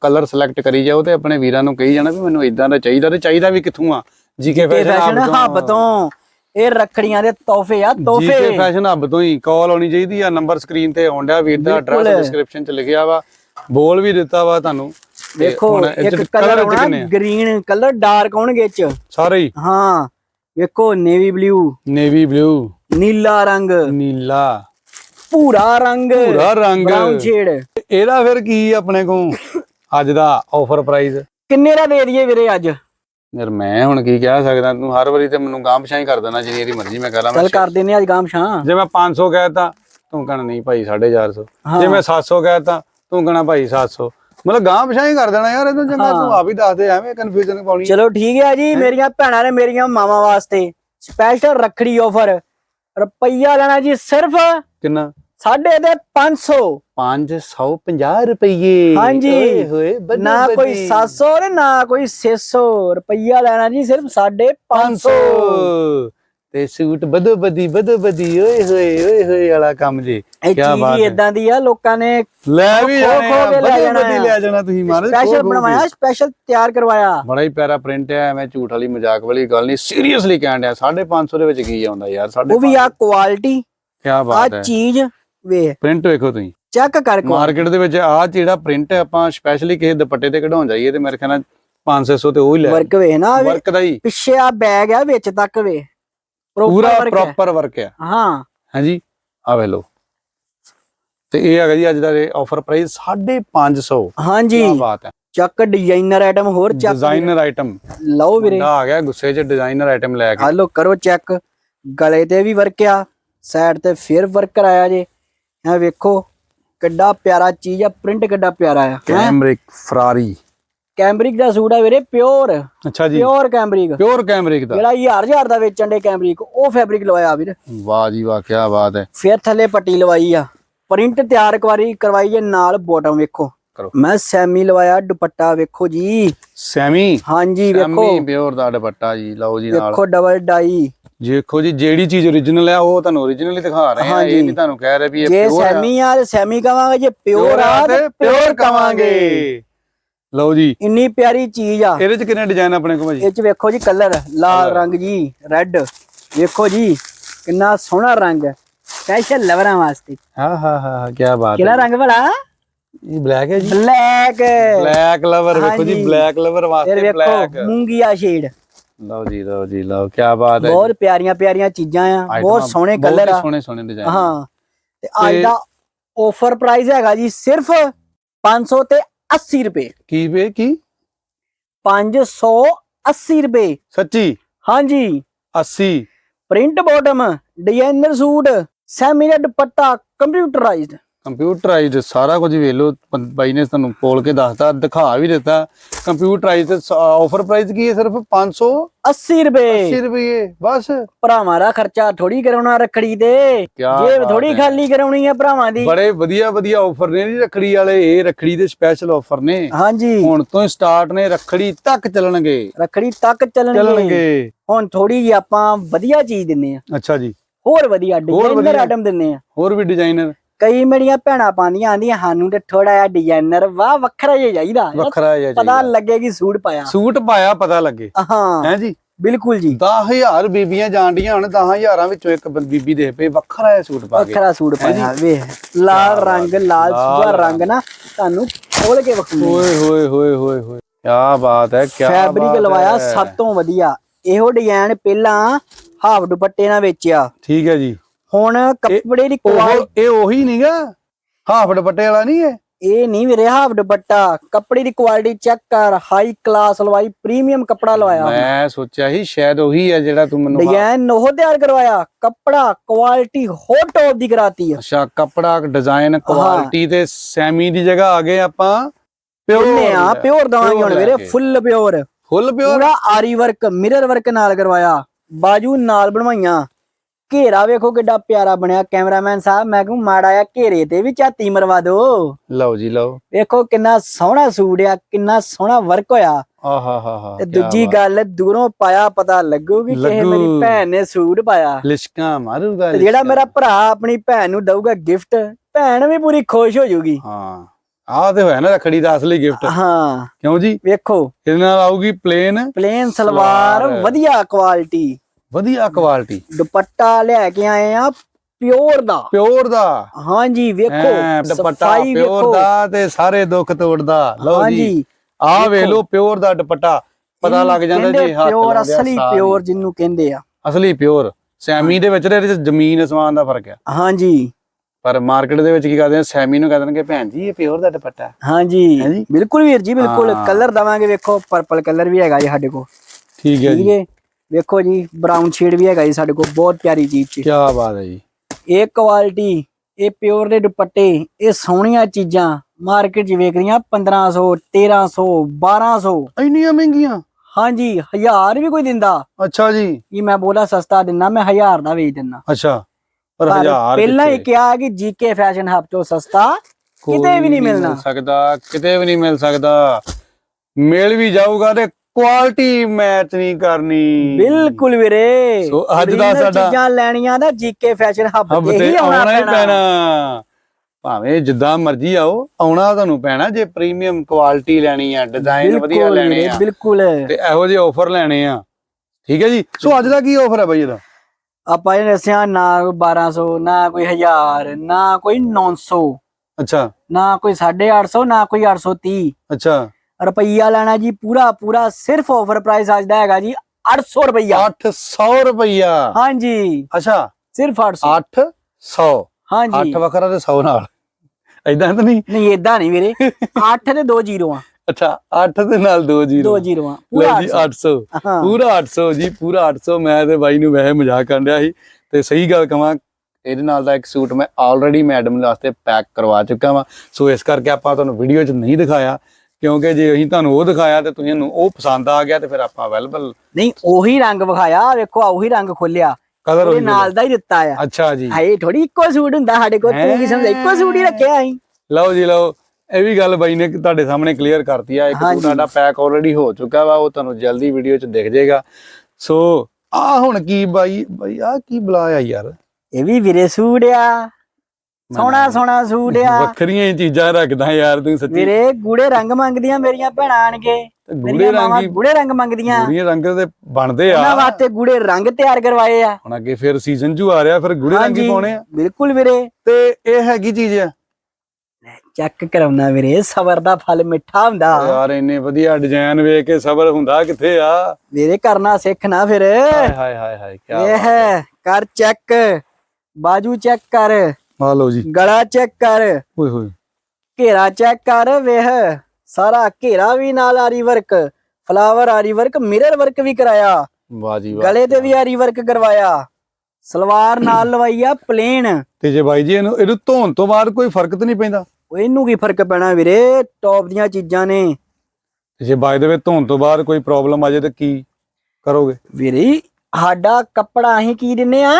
ਕਲਰ ਸਿਲੈਕਟ ਕਰੀ ਜਾਓ ਤੇ ਆਪਣੇ ਵੀਰਾਂ ਨੂੰ ਕਹੀ ਜਾਣਾ ਵੀ ਮੈਨੂੰ ਇਦਾਂ ਦਾ ਚਾਹੀਦਾ ਤੇ ਚਾਹੀਦਾ ਵੀ ਕਿੱਥੋਂ ਆ? ਜੀਕੇ ਫੈਸ਼ਨ
ਹੱਬ ਤੋਂ। ਇਹ ਰੱਖੜੀਆਂ ਦੇ ਤੋਹਫੇ ਆ
ਜੀਕੇ
ਤੋਹਫੇ
ਫੈਸ਼ਨ ਹੱਬ ਤੋਂ ਹੀ ਕਾਲ ਆਉਣੀ ਚਾਹੀਦੀ ਆ ਨੰਬਰ ਸਕਰੀਨ ਤੇ ਆਉਣ ਡਿਆ ਵੀਰ ਦਾ। ਐਡਰੈਸ ਡਿਸਕ੍ਰਿਪਸ਼ਨ ਚ ਲਿਖਿਆ ਵਾ। ਬੋਲ ਵੀ ਦਿੱਤਾ ਵਾ ਤੁਹਾਨੂੰ।
ਦੇਖੋ ਇੱਕ ਕਲਰ ਆਉਣਾ
ਆ?
ਗ੍ਰੀਨ ਕਲਰ ਡਾਰਕ ਹੋਣਗੇ ਚ।
ਸਾਰੇ ਹੀ?
ਹਾਂ। ਵੇਖੋ ਨੇਵੀ ਬਲੂ।
Navy blue.
ਨੀਲਾ ਰੰਗ।
ਨੀਲਾ।
ਭੂਰਾ ਰੰਗ।
ਭੂਰਾ ਰੰਗ।
ਬ੍ਰਾਊਨ ਸ਼ੇਡ
ਇਹਦਾ ਫਿਰ ਕੀ ਆਪਣੇ ਕੋ ਅੱਜ ਦਾ ਆਫਰ ਪ੍ਰਾਈਸ
ਕਿੰਨੇ ਦਾ ਦੇ ਦਈਏ ਵੀਰੇ ਅੱਜ?
ਯਾਰ ਮੈਂ ਹੁਣ ਕੀ ਕਹਿ ਸਕਦਾ? ਤੂੰ ਹਰ ਵਾਰੀ ਤੇ ਮੈਨੂੰ ਗਾਂਹ ਪਛਾਈ ਕਰ ਦੇਣਾ ਜਿੰਨੀ ਵਾਰੀ ਮਰਜ਼ੀ ਮੈਂ ਕਰਾਂ
ਚੱਲ ਕਰ ਦਿੰਨੇ ਅੱਜ ਗਾਮ ਸ਼ਾਂ
ਜੇ ਮੈਂ 500 ਕਹਿਤਾ ਤੂੰ ਕਹਣਾ ਨਹੀਂ ਭਾਈ 450 ਜੇ ਮੈਂ 700 ਕਹਿਤਾ ਤੂੰ ਕਹਣਾ ਭਾਈ 700 ਮਤਲਬ ਗਾਂਹ ਪਛਾਈ ਕਰ ਦੇਣਾ ਯਾਰ ਇਹਨੂੰ ਚੰਗਾ ਤੂੰ ਆਪ ਹੀ ਦੱਸ ਦੇ ਐਵੇਂ ਕਨਫਿਊਜ਼ਨ ਪਾਉਣੀ
ਚਲੋ ਠੀਕ ਹੈ ਜੀ ਮੇਰੀਆਂ ਭੈਣਾਂ ਨੇ ਮੇਰੀਆਂ ਮਾਵਾਂ ਵਾਸਤੇ ਸਪੈਸ਼ਲ ਰੱਖੜੀ ਆਫਰ ਰੁਪਈਆ ਲੈਣਾ ਜੀ ਸਿਰਫ
ਕਿੰਨਾ?
ਸਾਢੇ ਦੇ 500
550 ਰੁਪਏ
ਹਾਂਜੀ।
ਹੋਏ
ਨਾ ਕੋਈ
ਬੱਦੀ।
700 ਤੇ ਨਾ ਕੋਈ 600 ਰੁਪਈਆ ਲੈਣਾ ਜੀ ਸਿਰਫ ਸਾਢੇ 500
500 ਤੇ ਸੂਟ ਬਦੋ ਬਦੀ ਬਦੋ ਬਦੀ ਓਏ ਹੋਏ ਓਏ ਹੋਏ ਵਾਲਾ ਕੰਮ ਜੀ।
ਇਹ
ਕਿਆ ਬਾਤ
ਚੀਜ਼ ਹੀ। ਇਦਾਂ ਦੀ ਆ ਲੋਕਾਂ ਨੇ
ਲੈ ਵੀ
ਖੋ
ਜਾਣੇ
ਖੋ
ਆ,
ਕੇ ਲੈ
ਬਦੋ
ਜਾਣਾ
ਬਦੀ। ਲੈ ਜਾਣਾ ਤੁਸੀਂ ਮਹਾਰਾਜ ਖੋ
ਸਪੈਸ਼ਲ
ਖੋ ਕੇ।
ਬਣਵਾਇਆ ਸਪੈਸ਼ਲ ਤਿਆਰ ਕਰਵਾਇਆ।
ਬੜਾ ਹੀ ਪਿਆਰਾ ਪ੍ਰਿੰਟ ਹੈ ਐਵੇਂ ਝੂਠ ਵਾਲੀ ਮਜ਼ਾਕ ਵਾਲੀ ਗੱਲ ਨਹੀਂ। ਸੀਰੀਅਸਲੀ ਕਹਿਣ ਡਿਆ 550 ਦੇ ਵਿੱਚ ਕੀ ਆਉਂਦਾ ਯਾਰ
ਉਹ ਵੀ
550
ਆ ਕੁਆਲਿਟੀ
ਕੀ
ਆ
ਬਾਤ ਹੈ।
ਚੀਜ਼ ਵੇ।
ਪ੍ਰਿੰਟ ਵੇਖੋ ਤੁਸੀਂ।
ਚੈੱਕ ਕਰ।
ਮਾਰਕੀਟ ਦੇ ਵਿੱਚ ਆ ਜਿਹੜਾ ਪ੍ਰਿੰਟ ਹੈ ਆਪਾਂ ਸਪੈਸ਼ਲੀ ਕਿਸੇ ਦੁਪੱਟੇ ਤੇ ਕਢਾਉਣ ਜਾਈਏ ਤੇ ਮੇਰੇ ਖਿਆਲ ਨਾਲ 500 ਤੇ ਉਹ ਹੀ ਲੈ
ਵਰਕ ਵੇ ਨਾ ਵੇ।
ਵਰਕ ਦਾ ਹੀ।
ਪਿੱਛੇ ਆ ਬੈਗ ਆ ਵਿੱਚ ਤੱਕ ਵੇ।
ਪੂਰਾ। ਪ੍ਰੋਪਰ ਵਰਕ ਹੈ।
ਹਾਂ।
ਹਾਂਜੀ ਆ ਵੇ ਲੋ ਤੇ ਇਹ ਹੈਗਾ ਜੀ ਅੱਜ ਦਾ ਆਫਰ ਪ੍ਰਾਈਸ 550
ਹਾਂਜੀ।
ਕੀ ਬਾਤ ਹੈ।
ਚੱਕ ਡਿਜ਼ਾਈਨਰ ਆਈਟਮ ਹੋਰ ਚੱਕ
ਡਿਜ਼ਾਈਨਰ ਆਈਟਮ
ਲਓ ਵੀਰੇ।
ਆ ਗਿਆ ਗੁੱਸੇ 'ਚ ਡਿਜ਼ਾਈਨਰ ਆਈਟਮ ਲੈ ਕੇ।
ਹਾਲੋ ਕਰੋ ਚੈੱਕ ਗਲੇ ਤੇ ਵੀ ਵਰਕ ਆ ਸਾਈਡ ਤੇ ਫਿਰ ਵਰਕ ਕਰਾਇਆ ਜੇ। ਇਹ ਵੇਖੋ ਕਿੱਡਾ ਪਿਆਰਾ ਚੀਜ਼ ਆ ਪ੍ਰਿੰਟ ਕਿੱਡਾ ਪਿਆਰਾ ਆ?
ਕੈਮਰਿਕ ਫਰਾਰੀ
ਕੈਮਬਰਿਕ ਦਾ ਸੂਟ ਆ ਵੀਰੇ ਪਿਓਰ।
ਅੱਛਾ ਜੀ।
ਪਿਓਰ ਕੈਮਬਰਿਕ
ਪਿਓਰ ਕੈਮਰਿਕ ਦਾ।
ਜਿਹੜਾ ਹਜ਼ਾਰ ਹਜ਼ਾਰ ਦਾ ਵੇਚਣ ਦੇ ਕੈਮਬਰਿਕ ਉਹ ਫੈਬਰਿਕ ਲਵਾਇਆ ਵੀਰ।
ਵਾਹ ਜੀ ਵਾਹ ਕੀ ਬਾਤ ਹੈ।
ਫਿਰ ਥੱਲੇ ਪੱਟੀ ਲਵਾਈ ਆ। ਪ੍ਰਿੰਟ ਤਿਆਰ ਕਰਵਾਈ ਕਰਵਾਈ ਜੇ ਨਾਲ ਬੋਟਮ ਵੇਖੋ। ਮੈਂ ਸੈਮੀ ਲਵਾਇਆ ਦੁਪੱਟਾ ਵੇਖੋ ਜੀ।
ਸੈਮੀ?
ਹਾਂਜੀ ਵੇਖੋ।
ਸੈਮੀ ਪਿਓਰ ਦਾ ਦੁਪੱਟਾ ਜੀ ਲਓ ਜੀ ਨਾਲ।
ਵੇਖੋ ਡਬਲ ਡਾਈ
ਦੇਖੋ ਜੀ ਜਿਹੜੀ ਚੀਜ਼ origignal ਹੈ ਉਹ ਤੁਹਾਨੂੰ origignal ਹੀ ਦਿਖਾ ਰਹੇ ਆ। ਇਹ ਨਹੀਂ ਤੁਹਾਨੂੰ ਕਹਿ ਰਹੇ ਵੀ ਇਹ
ਜੇ
ਪਿਓਰ ਹੈ
ਸੈਮੀ ਆ ਤੇ ਸੈਮੀ ਕਵਾਂਗੇ ਜੇ ਪਿਓਰ ਆ ਤੇ
ਪਿਓਰ ਕਵਾਂਗੇ। ਲਓ ਜੀ।
ਇੰਨੀ ਪਿਆਰੀ ਚੀਜ਼ ਆ।
ਇਹਦੇ ਚ ਕਿੰਨੇ ਡਿਜ਼ਾਈਨ ਆਪਣੇ ਕੋਲ ਭਾਜੀ?
ਇਹ ਚ ਵੇਖੋ ਜੀ ਕਲਰ ਲਾਲ ਰੰਗ ਜੀ ਰੈੱਡ ਵੇਖੋ ਜੀ ਕਿੰਨਾ ਸੋਹਣਾ ਰੰਗ ਸਪੈਸ਼ਲ ਲਵਰਾਂ ਵਾਸਤੇ।
ਹਾਂ ਹਾਂ ਹਾਂ ਕੀ ਬਾਤ
ਕਿਹੜਾ ਰੰਗ ਭਲਾ
ਇਹ ਬਲੈਕ ਹੈ ਜੀ।
ਬਲੈਕ
ਬਲੈਕ ਲਵਰ ਵੇਖੋ ਜੀ। ਬਲੈਕ ਲਵਰ ਵਾਸਤੇ
ਵੇਖੋ
ਬਲੈਕ
ਮੂੰਗੀਆ ਸ਼ੇਡ
ਲਓ ਜੀ ਲਓ ਜੀ ਲਓ ਕੀ ਬਾਤ ਹੈ
ਬਹੁਤ ਪਿਆਰੀਆਂ ਪਿਆਰੀਆਂ ਚੀਜ਼ਾਂ ਆ। ਬਹੁਤ ਸੋਹਣੇ
ਬਹੁਤ
ਕਲਰ
ਹੀ
ਆ।
ਸੋਹਣੇ ਸੋਹਣੇ ਡਿਜ਼ਾਈਨ
ਹਾਂ। ਤੇ ਅੱਜ ਦਾ ਆਫਰ ਪ੍ਰਾਈਸ ਹੈਗਾ ਜੀ ਸਿਰਫ 500 ਤੇ 80 ਰੁਪਏ।
ਕੀ ਵੇ ਕੀ?
580 ਰੁਪਏ।
ਸੱਚੀ?
ਹਾਂਜੀ।
80
print bottom designer suit semi ਦਾ ਦੁਪੱਟਾ ਕੰਪਿਊਟਰਾਈਜ਼ਡ।
ਕੰਪਿਊਟਰਾਈਜ਼ਡ ਸਾਰਾ ਕੁਝ ਵੇਖ ਲਓ ਪੰ- ਬਾਈ ਨੇ ਤੁਹਾਨੂੰ ਖੋਲ ਕੇ ਦੱਸਤਾ ਦਿਖਾ ਵੀ ਦਿੱਤਾ। ਕੰਪਿਊਟਰਾਈਜ਼ਡ ਆਫਰ ਪ੍ਰਾਈਸ ਕੀ ਹੈ ਸਿਰਫ? 580
80 ਰੁਪਏ।
ਰੁਪਏ ਬਸ।
ਭਰਾਵਾਂ ਦਾ ਖਰਚਾ ਥੋੜੀ ਕਰਾਉਣਾ ਰੱਖੜੀ ਤੇ।
ਕਿਆ
ਜੇਬ
ਬਾਤ
ਥੋੜੀ
ਹੈ।
ਖਾਲੀ ਕਰਾਉਣੀ ਹੈ ਭਰਾਵਾਂ ਦੀ।
ਬੜੇ ਵਧੀਆ ਵਧੀਆ ਆਫਰ ਨੇ ਜੀ ਰੱਖੜੀ ਵਾਲੇ। ਇਹ ਰੱਖੜੀ ਦੇ ਸਪੈਸ਼ਲ ਆਫਰ ਨੇ।
ਹਾਂਜੀ।
ਹੁਣ ਤੋਂ ਸਟਾਰਟ ਨੇ ਰੱਖੜੀ ਤੱਕ ਚੱਲਣਗੇ।
ਰੱਖੜੀ ਤੱਕ ਚੱਲਣਗੇ।
ਚੱਲਣਗੇ।
ਹੁਣ ਥੋੜੀ ਜੀ ਆਪਾਂ ਵਧੀਆ ਚੀਜ਼ ਦਿੰਨੇ ਆ।
ਅੱਛਾ ਜੀ।
ਹੋਰ ਵਧੀਆ ਡਿਜ਼ਾਈਨਰ
ਵਧੀਆ।
ਆਈਟਮ ਦਿੰਨੇ ਆ।
ਹੋਰ ਵੀ ਡਿਜ਼ਾਈਨਰ
ਕਈ ਮੇਰੀਆਂ ਭੈਣਾਂ ਪਾਉਂਦੀਆਂ ਆਂਦੀਆਂ ਸਾਨੂੰ ਤੇ ਥੋੜਾ ਜਿਹਾ ਡਿਜ਼ਾਈਨਰ ਵਾਹ ਵੱਖਰਾ ਜਿਹਾ ਚਾਹੀਦਾ
ਵੱਖਰਾ ਜਿਹਾ
ਪਤਾ ਲੱਗੇ ਕਿ ਸੂਟ ਪਾਇਆ।
ਸੂਟ ਪਾਇਆ ਪਤਾ ਲੱਗੇ।
ਹਾਂ।
ਹੈ ਜੀ?
ਬਿਲਕੁਲ ਜੀ।
10000 ਬੀਬੀਆਂ ਜਾਣਦੀਆਂ ਹੁਣ 10000 ਵਿੱਚੋਂ ਇੱਕ ਬੀਬੀ ਦੇ ਪਏ। ਵੱਖਰਾ ਜਿਹਾ ਸੂਟ ਪਾ ਕੇ।
ਵੱਖਰਾ ਸੂਟ ਪਾਇਆ ਵੇਖ ਲਾਲ ਰੰਗ ਲਾਲ ਸੁਆ ਰੰਗ ਨਾ ਤੁਹਾਨੂੰ ਖੋਲ ਕੇ ਵਿਖਾਉਂਦੇ
ਓਏ ਹੋਏ ਹੋਏ ਹੋਏ ਹੋਏ ਕੀ ਬਾਤ ਹੈ ਕੀ
ਫੈਬਰਿਕ ਲਵਾਇਆ ਸਭ ਤੋਂ ਵਧੀਆ। ਇਹੋ ਡਿਜ਼ਾਈਨ ਪਹਿਲਾਂ ਹਾਫ ਦੁਪੱਟੇ ਨਾਲ ਵੇਚਿਆ।
ਠੀਕ ਹੈ ਜੀ।
ਹੁਣ ਕੱਪੜੇ ਦੀ
ਉਹ
ਕੁਆਲਿਟੀ
ਇਹ ਉਹੀ ਨਹੀਂਗਾ ਹਾਫ ਦੁਪੱਟੇ ਵਾਲਾ ਨਹੀਂ ਹੈ
ਇਹ ਨਹੀਂ ਵੀਰੇ ਹਾਫ ਦੁਪੱਟਾ। ਕੱਪੜੇ ਦੀ ਕੁਆਲਿਟੀ ਚੈੱਕ ਕਰ ਹਾਈ ਕਲਾਸ ਲਵਾਈ ਪ੍ਰੀਮੀਅਮ ਕੱਪੜਾ ਲਵਾਇਆ।
ਮੈਂ ਸੋਚਿਆ ਸੀ ਸ਼ਾਇਦ ਉਹੀ ਹੈ ਜਿਹੜਾ ਤੂੰ ਮੈਨੂੰ
ਡਿਜ਼ਾਈਨ ਉਹ ਤਿਆਰ ਕਰਵਾਇਆ। ਕੱਪੜਾ ਕੁਆਲਿਟੀ ਹੋਰ ਟੌਪ ਦੀ ਕਰਾਤੀ ਆ।
ਅੱਛਾ ਕਪੜਾ ਡਿਜ਼ਾਈਨ ਕੁਆਲਿਟੀ ਤੇ ਸੈਮੀ ਦੀ ਜਗ੍ਹਾ ਆ ਗਏ ਆਪਾਂ।
ਕਿੰਨੇ ਆ? ਪਿਓਰ ਦਵਾਂਗੇ ਹੁਣ ਵੀਰੇ ਫੁੱਲ ਪਿਓਰ
ਫੁੱਲ ਪਿਓਰ
ਪੂਰਾ ਆਰੀ ਵਰਕ ਮਿਰਰ ਵਰਕ ਨਾਲ ਕਰਵਾਇਆ। ਬਾਜੂ ਨਾਲ ਬਣਵਾਈਆਂ। ਘੇਰਾ ਵੇਖੋ ਕਿੱਡਾ ਪਿਆਰਾ ਬਣਿਆ ਕੈਮਰਾਮੈਨ ਸਾਹਿਬ ਮੈਂ ਕਹੂੰ ਮਾੜਾ ਆ ਘੇਰੇ ਤੇ ਵੀ ਝਾਤੀ ਮਰਵਾ ਦਿਓ।
ਲਓ ਜੀ ਲਓ।
ਵੇਖੋ ਕਿੰਨਾ ਸੋਹਣਾ ਸੂਟ ਆ ਕਿੰਨਾ ਸੋਹਣਾ ਵਰਕ ਹੋਇਆ।
ਆਹਾ ਹਾ ਹਾ
ਤੇ ਦੂਜੀ ਗੱਲ ਦੂਰੋਂ ਪਾਇਆ ਪਤਾ ਲੱਗੂਗੀ ਕਿ ਮੇਰੀ
ਲੱਗੂ।
ਭੈਣ ਨੇ ਸੂਟ ਪਾਇਆ।
ਲਿਸ਼ਕਾਂ ਮਾਰੂਗਾ
ਜਿਹੜਾ। ਮੇਰਾ ਭਰਾ ਆਪਣੀ ਭੈਣ ਨੂੰ ਦਊਗਾ ਗਿਫਟ ਭੈਣ ਵੀ ਪੂਰੀ ਖੁਸ਼ ਹੋ ਜਾਊਗੀ
ਹਾਂ ਆਹ ਤੇ ਹੋਇਆ ਨਾ ਰੱਖੜੀ ਦਾ ਅਸਲੀ ਗਿਫਟ।
ਹਾਂ।
ਕਿਉਂ ਜੀ?
ਵੇਖੋ।
ਇਹਦੇ ਨਾਲ ਆਊਗੀ ਪਲੇਨ
ਪਲੇਨ ਸਲਵਾਰ। ਵਧੀਆ ਕੁਆਲਿਟੀ
ਵਧੀਆ ਕੁਆਲਿਟੀ
ਦੁਪੱਟਾ ਲੈ ਕੇ ਆਏ ਆ ਪਿਓਰ ਦਾ।
ਪਿਓਰ ਦਾ।
ਹਾਂਜੀ ਵੇਖੋ
ਦੁਪੱਟਾ ਪਿਓਰ ਦਾ ਤੇ ਸਾਰੇ ਦੁੱਖ ਤੋੜਦਾ। ਲਓ ਜੀ ਆਹ ਵੇਖ। ਲਓ ਪਿਓਰ ਦਾ ਦੁਪੱਟਾ। ਪਤਾ ਲੱਗ ਜਾਂਦਾ ਜੀ ਹੱਥ
ਪਿਓਰ
ਆ
ਅਸਲੀ। ਪਿਓਰ ਜਿਹਨੂੰ ਕਹਿੰਦੇ ਆ।
ਅਸਲੀ ਪਿਓਰ। ਸੈਮੀ ਦੇ ਵਿੱਚ ਇਹਦੇ ਜ਼ਮੀਨ ਅਸਮਾਨ ਦਾ ਫ਼ਰਕ ਆ।
ਹਾਂਜੀ।
ਪਰ ਮਾਰਕੀਟ ਦੇ ਵਿੱਚ ਕੀ ਕਰਦੇ ਆ ਸੈਮੀ ਨੂੰ ਕਹਿੰਦੇ ਨੇ ਭੈਣ ਜੀ ਇਹ ਪਿਓਰ ਦਾ ਦੁਪੱਟਾ।
ਹਾਂਜੀ? ਬਿਲਕੁਲ ਵੀਰ ਜੀ ਬਿਲਕੁਲ। ਕਲਰ ਦਵਾਂਗੇ ਵੇਖੋ ਪਰਪਲ ਕਲਰ ਵੀ ਹੈਗਾ ਜੀ ਸਾਡੇ ਕੋਲ।
ਠੀਕ ਹੈ
ਠੀਕ
ਜੀ
ਹੈ। ਵੇਖੋ ਜੀ ਬਰਾਊਨ ਸ਼ੇਡ ਵੀ ਹੈਗਾ ਜੀ ਸਾਡੇ ਕੋਲ ਬਹੁਤ ਪਿਆਰੀ ਚੀਜ਼ ਚ
ਕੀ ਬਾਤ ਹੈ ਜੀ।
ਇਹ ਕੁਆਲਿਟੀ ਇਹ ਪਿਓਰ ਦੇ ਦੁਪੱਟੇ ਇਹ ਸੋਹਣੀਆਂ ਚੀਜ਼ਾਂ ਮਾਰਕੀਟ 'ਚ ਵੇਚ ਰਹੀਆਂ 1500 1300 1200
ਇੰਨੀਆਂ ਮਹਿੰਗੀਆਂ?
ਹਾਂਜੀ ਹਜ਼ਾਰ ਵੀ ਕੋਈ ਦਿੰਦਾ।
ਅੱਛਾ ਜੀ।
ਕਿ ਮੈਂ ਬੋਲਾ ਸਸਤਾ ਦਿੰਨਾ ਮੈਂ ਹਜ਼ਾਰ ਦਾ ਵੇਚ ਦਿੰਨਾ।
ਅੱਛਾ ਪਰ
ਪਰ
ਹਜ਼ਾਰ
ਪਹਿਲਾਂ ਹੀ
ਕਿੱਥੇ?
ਕਿਹਾ ਕਿ ਜੀਕੇ ਫੈਸ਼ਨ ਹੱਬ ਤੋਂ ਸਸਤਾ ਕਿਤੇ ਵੀ ਨਹੀਂ ਮਿਲਣਾ।
ਮਿਲ ਸਕਦਾ ਕਿਤੇ ਵੀ ਨਹੀਂ ਮਿਲ ਸਕਦਾ। ਮਿਲ ਵੀ ਜਾਊਗਾ ਤੇ ਕੁਆਲਿਟੀ ਮੈਚ ਨਹੀਂ ਕਰਨੀ।
ਬਿਲਕੁਲ ਵੀਰੇ।
ਸੋ ਅੱਜ ਦਾ ਸਾਡਾ-
ਚੀਜ਼ਾਂ ਲੈਣੀਆਂ ਨਾ ਜੀਕੇ ਫੈਸ਼ਨ ਹੱਬ ਤੇ ਹੀ ਆਉਣਾ ਪੈਣਾ।
ਭਾਵੇਂ ਜਿੱਦਾਂ ਮਰਜ਼ੀ ਆਓ ਆਉਣਾ ਤੁਹਾਨੂੰ ਪੈਣਾ ਜੇ ਪ੍ਰੀਮੀਅਮ ਕੁਆਲਿਟੀ ਲੈਣੀ ਆ ਡਿਜ਼ਾਈਨ ਵਧੀਆ ਲੈਣੇ ਆ।
ਬਿਲਕੁਲ।
ਤੇ ਇਹੋ ਜਿਹੇ ਆਫਰ ਲੈਣੇ ਆ। ਠੀਕ ਹੈ ਜੀ? ਸੋ ਅੱਜ ਦਾ ਕੀ ਆਫਰ ਹੈ ਬਾਈ ਇਹਦਾ?
ਆਪਾਂ ਇਹ ਦੱਸਿਆ ਨਾ ਕੋਈ 1200 ਨਾ ਕੋਈ 1000 ਨਾ ਕੋਈ 900
ਅੱਛਾ।
ਨਾ ਕੋਈ 850 ਨਾ ਕੋਈ 830
ਅੱਛਾ।
ਰੁਪਈਆ ਲੈਣਾ ਜੀ ਪੂਰਾ ਪੂਰਾ ਸਿਰਫ ਆਫਰ ਪ੍ਰਾਈਸ ਅੱਜ ਦਾ ਹੈਗਾ ਜੀ 800 ਰੁਪਈਆ।
800 ਰੁਪਈਆ?
ਹਾਂਜੀ।
ਅੱਛਾ।
ਸਿਰਫ 800
800
ਹਾਂਜੀ।
8 ਵੱਖਰਾ ਤੇ 100 ਨਾਲ। ਐਦਾਂ ਤਾਂ ਨਹੀਂ?
ਨਹੀਂ ਇਦਾਂ ਨਹੀਂ ਵੀਰੇ। 8 ਤੇ 2 ਜ਼ੀਰੋ ਆ।
ਅੱਛਾ 8 ਦੇ ਨਾਲ 2 ਜ਼ੀਰੋ।
2 ਜ਼ੀਰੋ ਆ।
ਲੈ
ਪੂਰਾ
ਜੀ
800
800
ਹਾਂ।
ਪੂਰਾ 800 ਜੀ ਪੂਰਾ 800 ਮੈਂ ਤੇ ਬਾਈ ਨੂੰ ਵੈਸੇ ਮਜ਼ਾਕ ਕਰਨ ਰਿਹਾ ਸੀ। ਤੇ ਸਹੀ ਗੱਲ ਕਵਾਂ ਇਹਦੇ ਨਾਲ ਦਾ ਇੱਕ ਸੂਟ ਮੈਂ ਆਲਰੇਡੀ ਮੈਡਮ ਵਾਸਤੇ ਪੈਕ ਕਰਵਾ ਚੁੱਕਾ ਵਾਂ। ਸੋ ਇਸ ਕਰਕੇ ਆਪਾਂ ਤੁਹਾਨੂੰ ਵੀਡੀਓ 'ਚ ਨਹੀਂ ਦਿਖਾਇਆ। ਕਿਉਂਕਿ ਜੇ ਅਸੀਂ ਤੁਹਾਨੂੰ ਉਹ ਦਿਖਾਇਆ ਤੇ ਤੁਸੀਂ ਨੂੰ ਉਹ ਪਸੰਦ ਆ ਗਿਆ ਤੇ ਫਿਰ ਆਪਾਂ ਅਵੇਲੇਬਲ
ਨਹੀਂ ਉਹੀ ਰੰਗ ਵਿਖਾਇਆ ਵੇਖੋ ਆਹ ਉਹੀ ਰੰਗ ਖੋਲਿਆ।
ਕਲਰ
ਉਹਦੇ ਨਾਲ ਦਾ ਹੀ ਦਿੱਤਾ ਆ।
ਅੱਛਾ ਜੀ।
ਹਾਏ ਥੋੜੀ ਇੱਕੋ ਸੂਟ ਹੁੰਦਾ ਸਾਡੇ ਕੋਲ ਤੂੰ ਕੀ ਸਮਝ ਇੱਕੋ ਸੂਟ ਹੀ ਰੱਖਿਆ ਅਸੀਂ
ਲਓ ਜੀ ਲਓ ਇਹ ਵੀ ਗੱਲ ਬਾਈ ਨੇ ਤੁਹਾਡੇ ਸਾਹਮਣੇ ਕਲੀਅਰ ਕਰਤੀ ਆ। ਇੱਕ ਸਾਡਾ ਪੈਕ ਆਲਰੇਡੀ ਹੋ ਚੁੱਕਾ ਵਾ ਉਹ ਤੁਹਾਨੂੰ ਜਲਦੀ ਵੀਡੀਓ 'ਚ ਦਿਖ ਜਾਏਗਾ। ਸੋ ਆ ਹੁਣ ਕੀ ਬਾਈ ਬਾਈ ਆ ਕੀ ਬੁਲਾਇਆ ਯਾਰ?
ਇਹ ਵੀ ਵੀਰੇ ਸੂਟ ਆ। ਸੋਹਣਾ ਸੋਹਣਾ ਸੂਟ ਆ।
ਵੱਖਰੀਆਂ ਹੀ ਚੀਜ਼ਾਂ ਰੱਖਦਾ ਯਾਰ ਤੂੰ ਸੱਚੀ।
ਵੀਰੇ ਗੂੜੇ ਰੰਗ ਮੰਗਦੀਆਂ ਮੇਰੀਆਂ ਭੈਣਾਂ ਆਣਗੇ।
ਤੇ ਗੂੜੇ ਰੰਗ
ਗੂੜੇ ਰੰਗ ਮੰਗਦੀਆਂ।
ਗੂੜੀਆਂ ਰੰਗ ਦੇ ਬਣਦੇ
ਉਹਨਾਂ
ਆ
ਵਾਸਤੇ ਗੂੜੇ ਰੰਗ ਤਿਆਰ ਕਰਵਾਏ ਆ।
ਹੁਣ ਅੱਗੇ ਫਿਰ ਸੀਜ਼ਨ ਜੂ ਆ ਰਿਹਾ ਫਿਰ ਗੂੜੇ ਰੰਗ ਹੀ ਪਾਉਣੇ ਆ।
ਬਿਲਕੁਲ ਵੀਰੇ।
ਤੇ ਇਹ ਹੈਗੀ ਚੀਜ਼ ਆ।
ਚੈੱਕ ਕਰਾਉਣਾ ਵੀਰੇ ਸਬਰ ਦਾ ਫਲ ਮਿੱਠਾ ਹੁੰਦਾ।
ਯਾਰ ਇੰਨੇ ਵਧੀਆ ਡਿਜ਼ਾਈਨ ਵੇਖ ਕੇ ਸਬਰ ਹੁੰਦਾ ਕਿੱਥੇ ਆ?
ਵੀਰੇ ਕਰਨਾ ਸਿੱਖ ਨਾ ਫਿਰ।
ਹਾਏ ਹਾਏ ਹਾਏ ਹਾਏ ਕੀ
ਇਹ ਕਰ ਚੈੱਕ ਬਾਜੂ ਚੈੱਕ ਕਰ।
ਆ ਲਓ ਜੀ।
ਗਲਾ ਚੈੱਕ ਕਰ।
ਓਏ ਹੋਏ।
ਘੇਰਾ ਚੈੱਕ ਕਰ ਵੇਖ। ਸਾਰਾ ਘੇਰਾ ਵੀ ਨਾਲ ਆਰੀ ਵਰਕ ਫਲਾਵਰ ਆਰੀ ਵਰਕ ਮਿਰਰ ਵਰਕ ਵੀ ਕਰਾਇਆ।
ਵਾਹ ਜੀ ਵਾਹ।
ਗਲੇ ਤੇ ਵੀ ਆਰੀ ਵਰਕ ਕਰਵਾਇਆ। ਸਲਵਾਰ ਨਾਲ ਲਵਾਈ ਆ ਪਲੇਨ
ਤੇ ਜੇ ਬਾਈ ਜੀ ਇਹਨੂੰ ਇਹਨੂੰ ਧੋਣ ਤੋਂ ਬਾਅਦ ਕੋਈ ਫ਼ਰਕ ਤਾਂ ਨਹੀਂ ਪੈਂਦਾ?
ਉਹ ਇਹਨੂੰ ਕੀ ਫ਼ਰਕ ਪੈਣਾ ਵੀਰੇ? ਟੌਪ ਦੀਆਂ ਚੀਜ਼ਾਂ ਨੇ।
ਤੇ ਜੇ ਬਾਈ ਦੇ ਵਿੱਚ ਧੋਣ ਤੋਂ ਬਾਅਦ ਕੋਈ ਪ੍ਰੋਬਲਮ ਆ ਜਾਏ ਤਾਂ ਕੀ ਕਰੋਗੇ?
ਵੀਰੇ ਸਾਡਾ ਕੱਪੜਾ ਅਸੀਂ ਕੀ ਦਿੰਨੇ ਆ?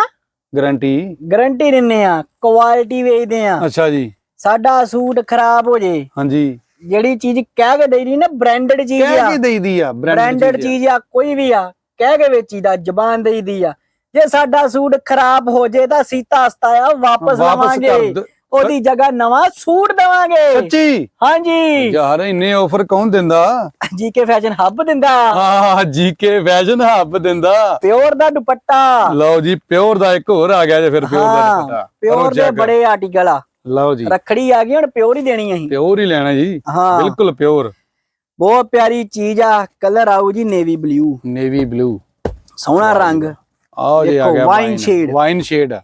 ਗਾਰੰਟੀ?
ਗਾਰੰਟੀ ਦਿੰਨੇ ਆ ਕੁਆਲਿਟੀ ਵੇਚਦੇ ਆ।
ਅੱਛਾ ਜੀ।
ਸਾਡਾ ਸੂਟ ਖਰਾਬ ਹੋ ਜੇ।
ਹਾਂਜੀ।
ਜਿਹੜੀ ਚੀਜ਼ ਕਹਿ ਕੇ ਦੇਈ ਨਾ ਬ੍ਰਾਂਡਡ ਚੀਜ਼
ਕਹਿ
ਆ।
ਕੇ ਦੇਈਦੀ ਆ
ਬ੍ਰਾਂਡਡ ਚੀਜ਼ ਆ। ਕੋਈ ਵੀ ਆ ਕਹਿ ਕੇ ਵੇਚੀਦਾ ਜ਼ਬਾਨ ਦੇਈਦੀ ਆ। ਜੇ ਸਾਡਾ ਸੂਟ ਖਰਾਬ ਹੋ ਜੇ ਤਾਂ ਸੀਤਾ ਹਸਤਾ ਆ ਵਾਪਸ ਲਵਾਂਗੇ। ਉਹਦੀ ਜਗ੍ਹਾ ਨਵਾਂ ਸੂਟ ਦਵਾਂਗੇ।
ਸੱਚੀ?
ਹਾਂਜੀ।
ਯਾਰ ਇੰਨੇ ਆਫਰ ਕੌਣ ਦਿੰਦਾ?
ਜੀਕੇ ਫੈਸ਼ਨ ਹੱਬ ਦਿੰਦਾ।
ਆਹ ਜੀਕੇ ਫੈਸ਼ਨ ਹੱਬ ਦਿੰਦਾ।
ਪਿਓਰ ਦਾ ਦੁਪੱਟਾ।
ਲਓ ਜੀ ਪਿਓਰ ਦਾ ਇੱਕ ਹੋਰ ਆ ਗਿਆ ਜੇ ਫਿਰ ਪਿਓਰ ਦਾ
ਹਾਂ
ਦੁਪੱਟਾ।
ਪਿਓਰ ਦੇ। ਬੜੇ ਆਰਟੀਕਲ ਆ।
ਲਓ ਜੀ।
ਰੱਖੜੀ ਆ ਗਈ ਹੁਣ ਪਿਓਰ ਹੀ ਦੇਣੀ ਅਸੀਂ।
ਪਿਓਰ ਹੀ ਲੈਣਾ ਜੀ।
ਹਾਂ।
ਬਿਲਕੁਲ ਪਿਓਰ
ਬਹੁਤ ਪਿਆਰੀ ਚੀਜ਼ ਆ। ਕਲਰ ਆਊ ਜੀ ਨੇਵੀ ਬਲੂ
ਨੇਵੀ ਬਲੂ
ਸੋਹਣਾ ਰੰਗ।
ਆਹ ਜੀ ਆ ਗਿਆ
wine shade।
ਵਾਈਨ ਸ਼ੇਡ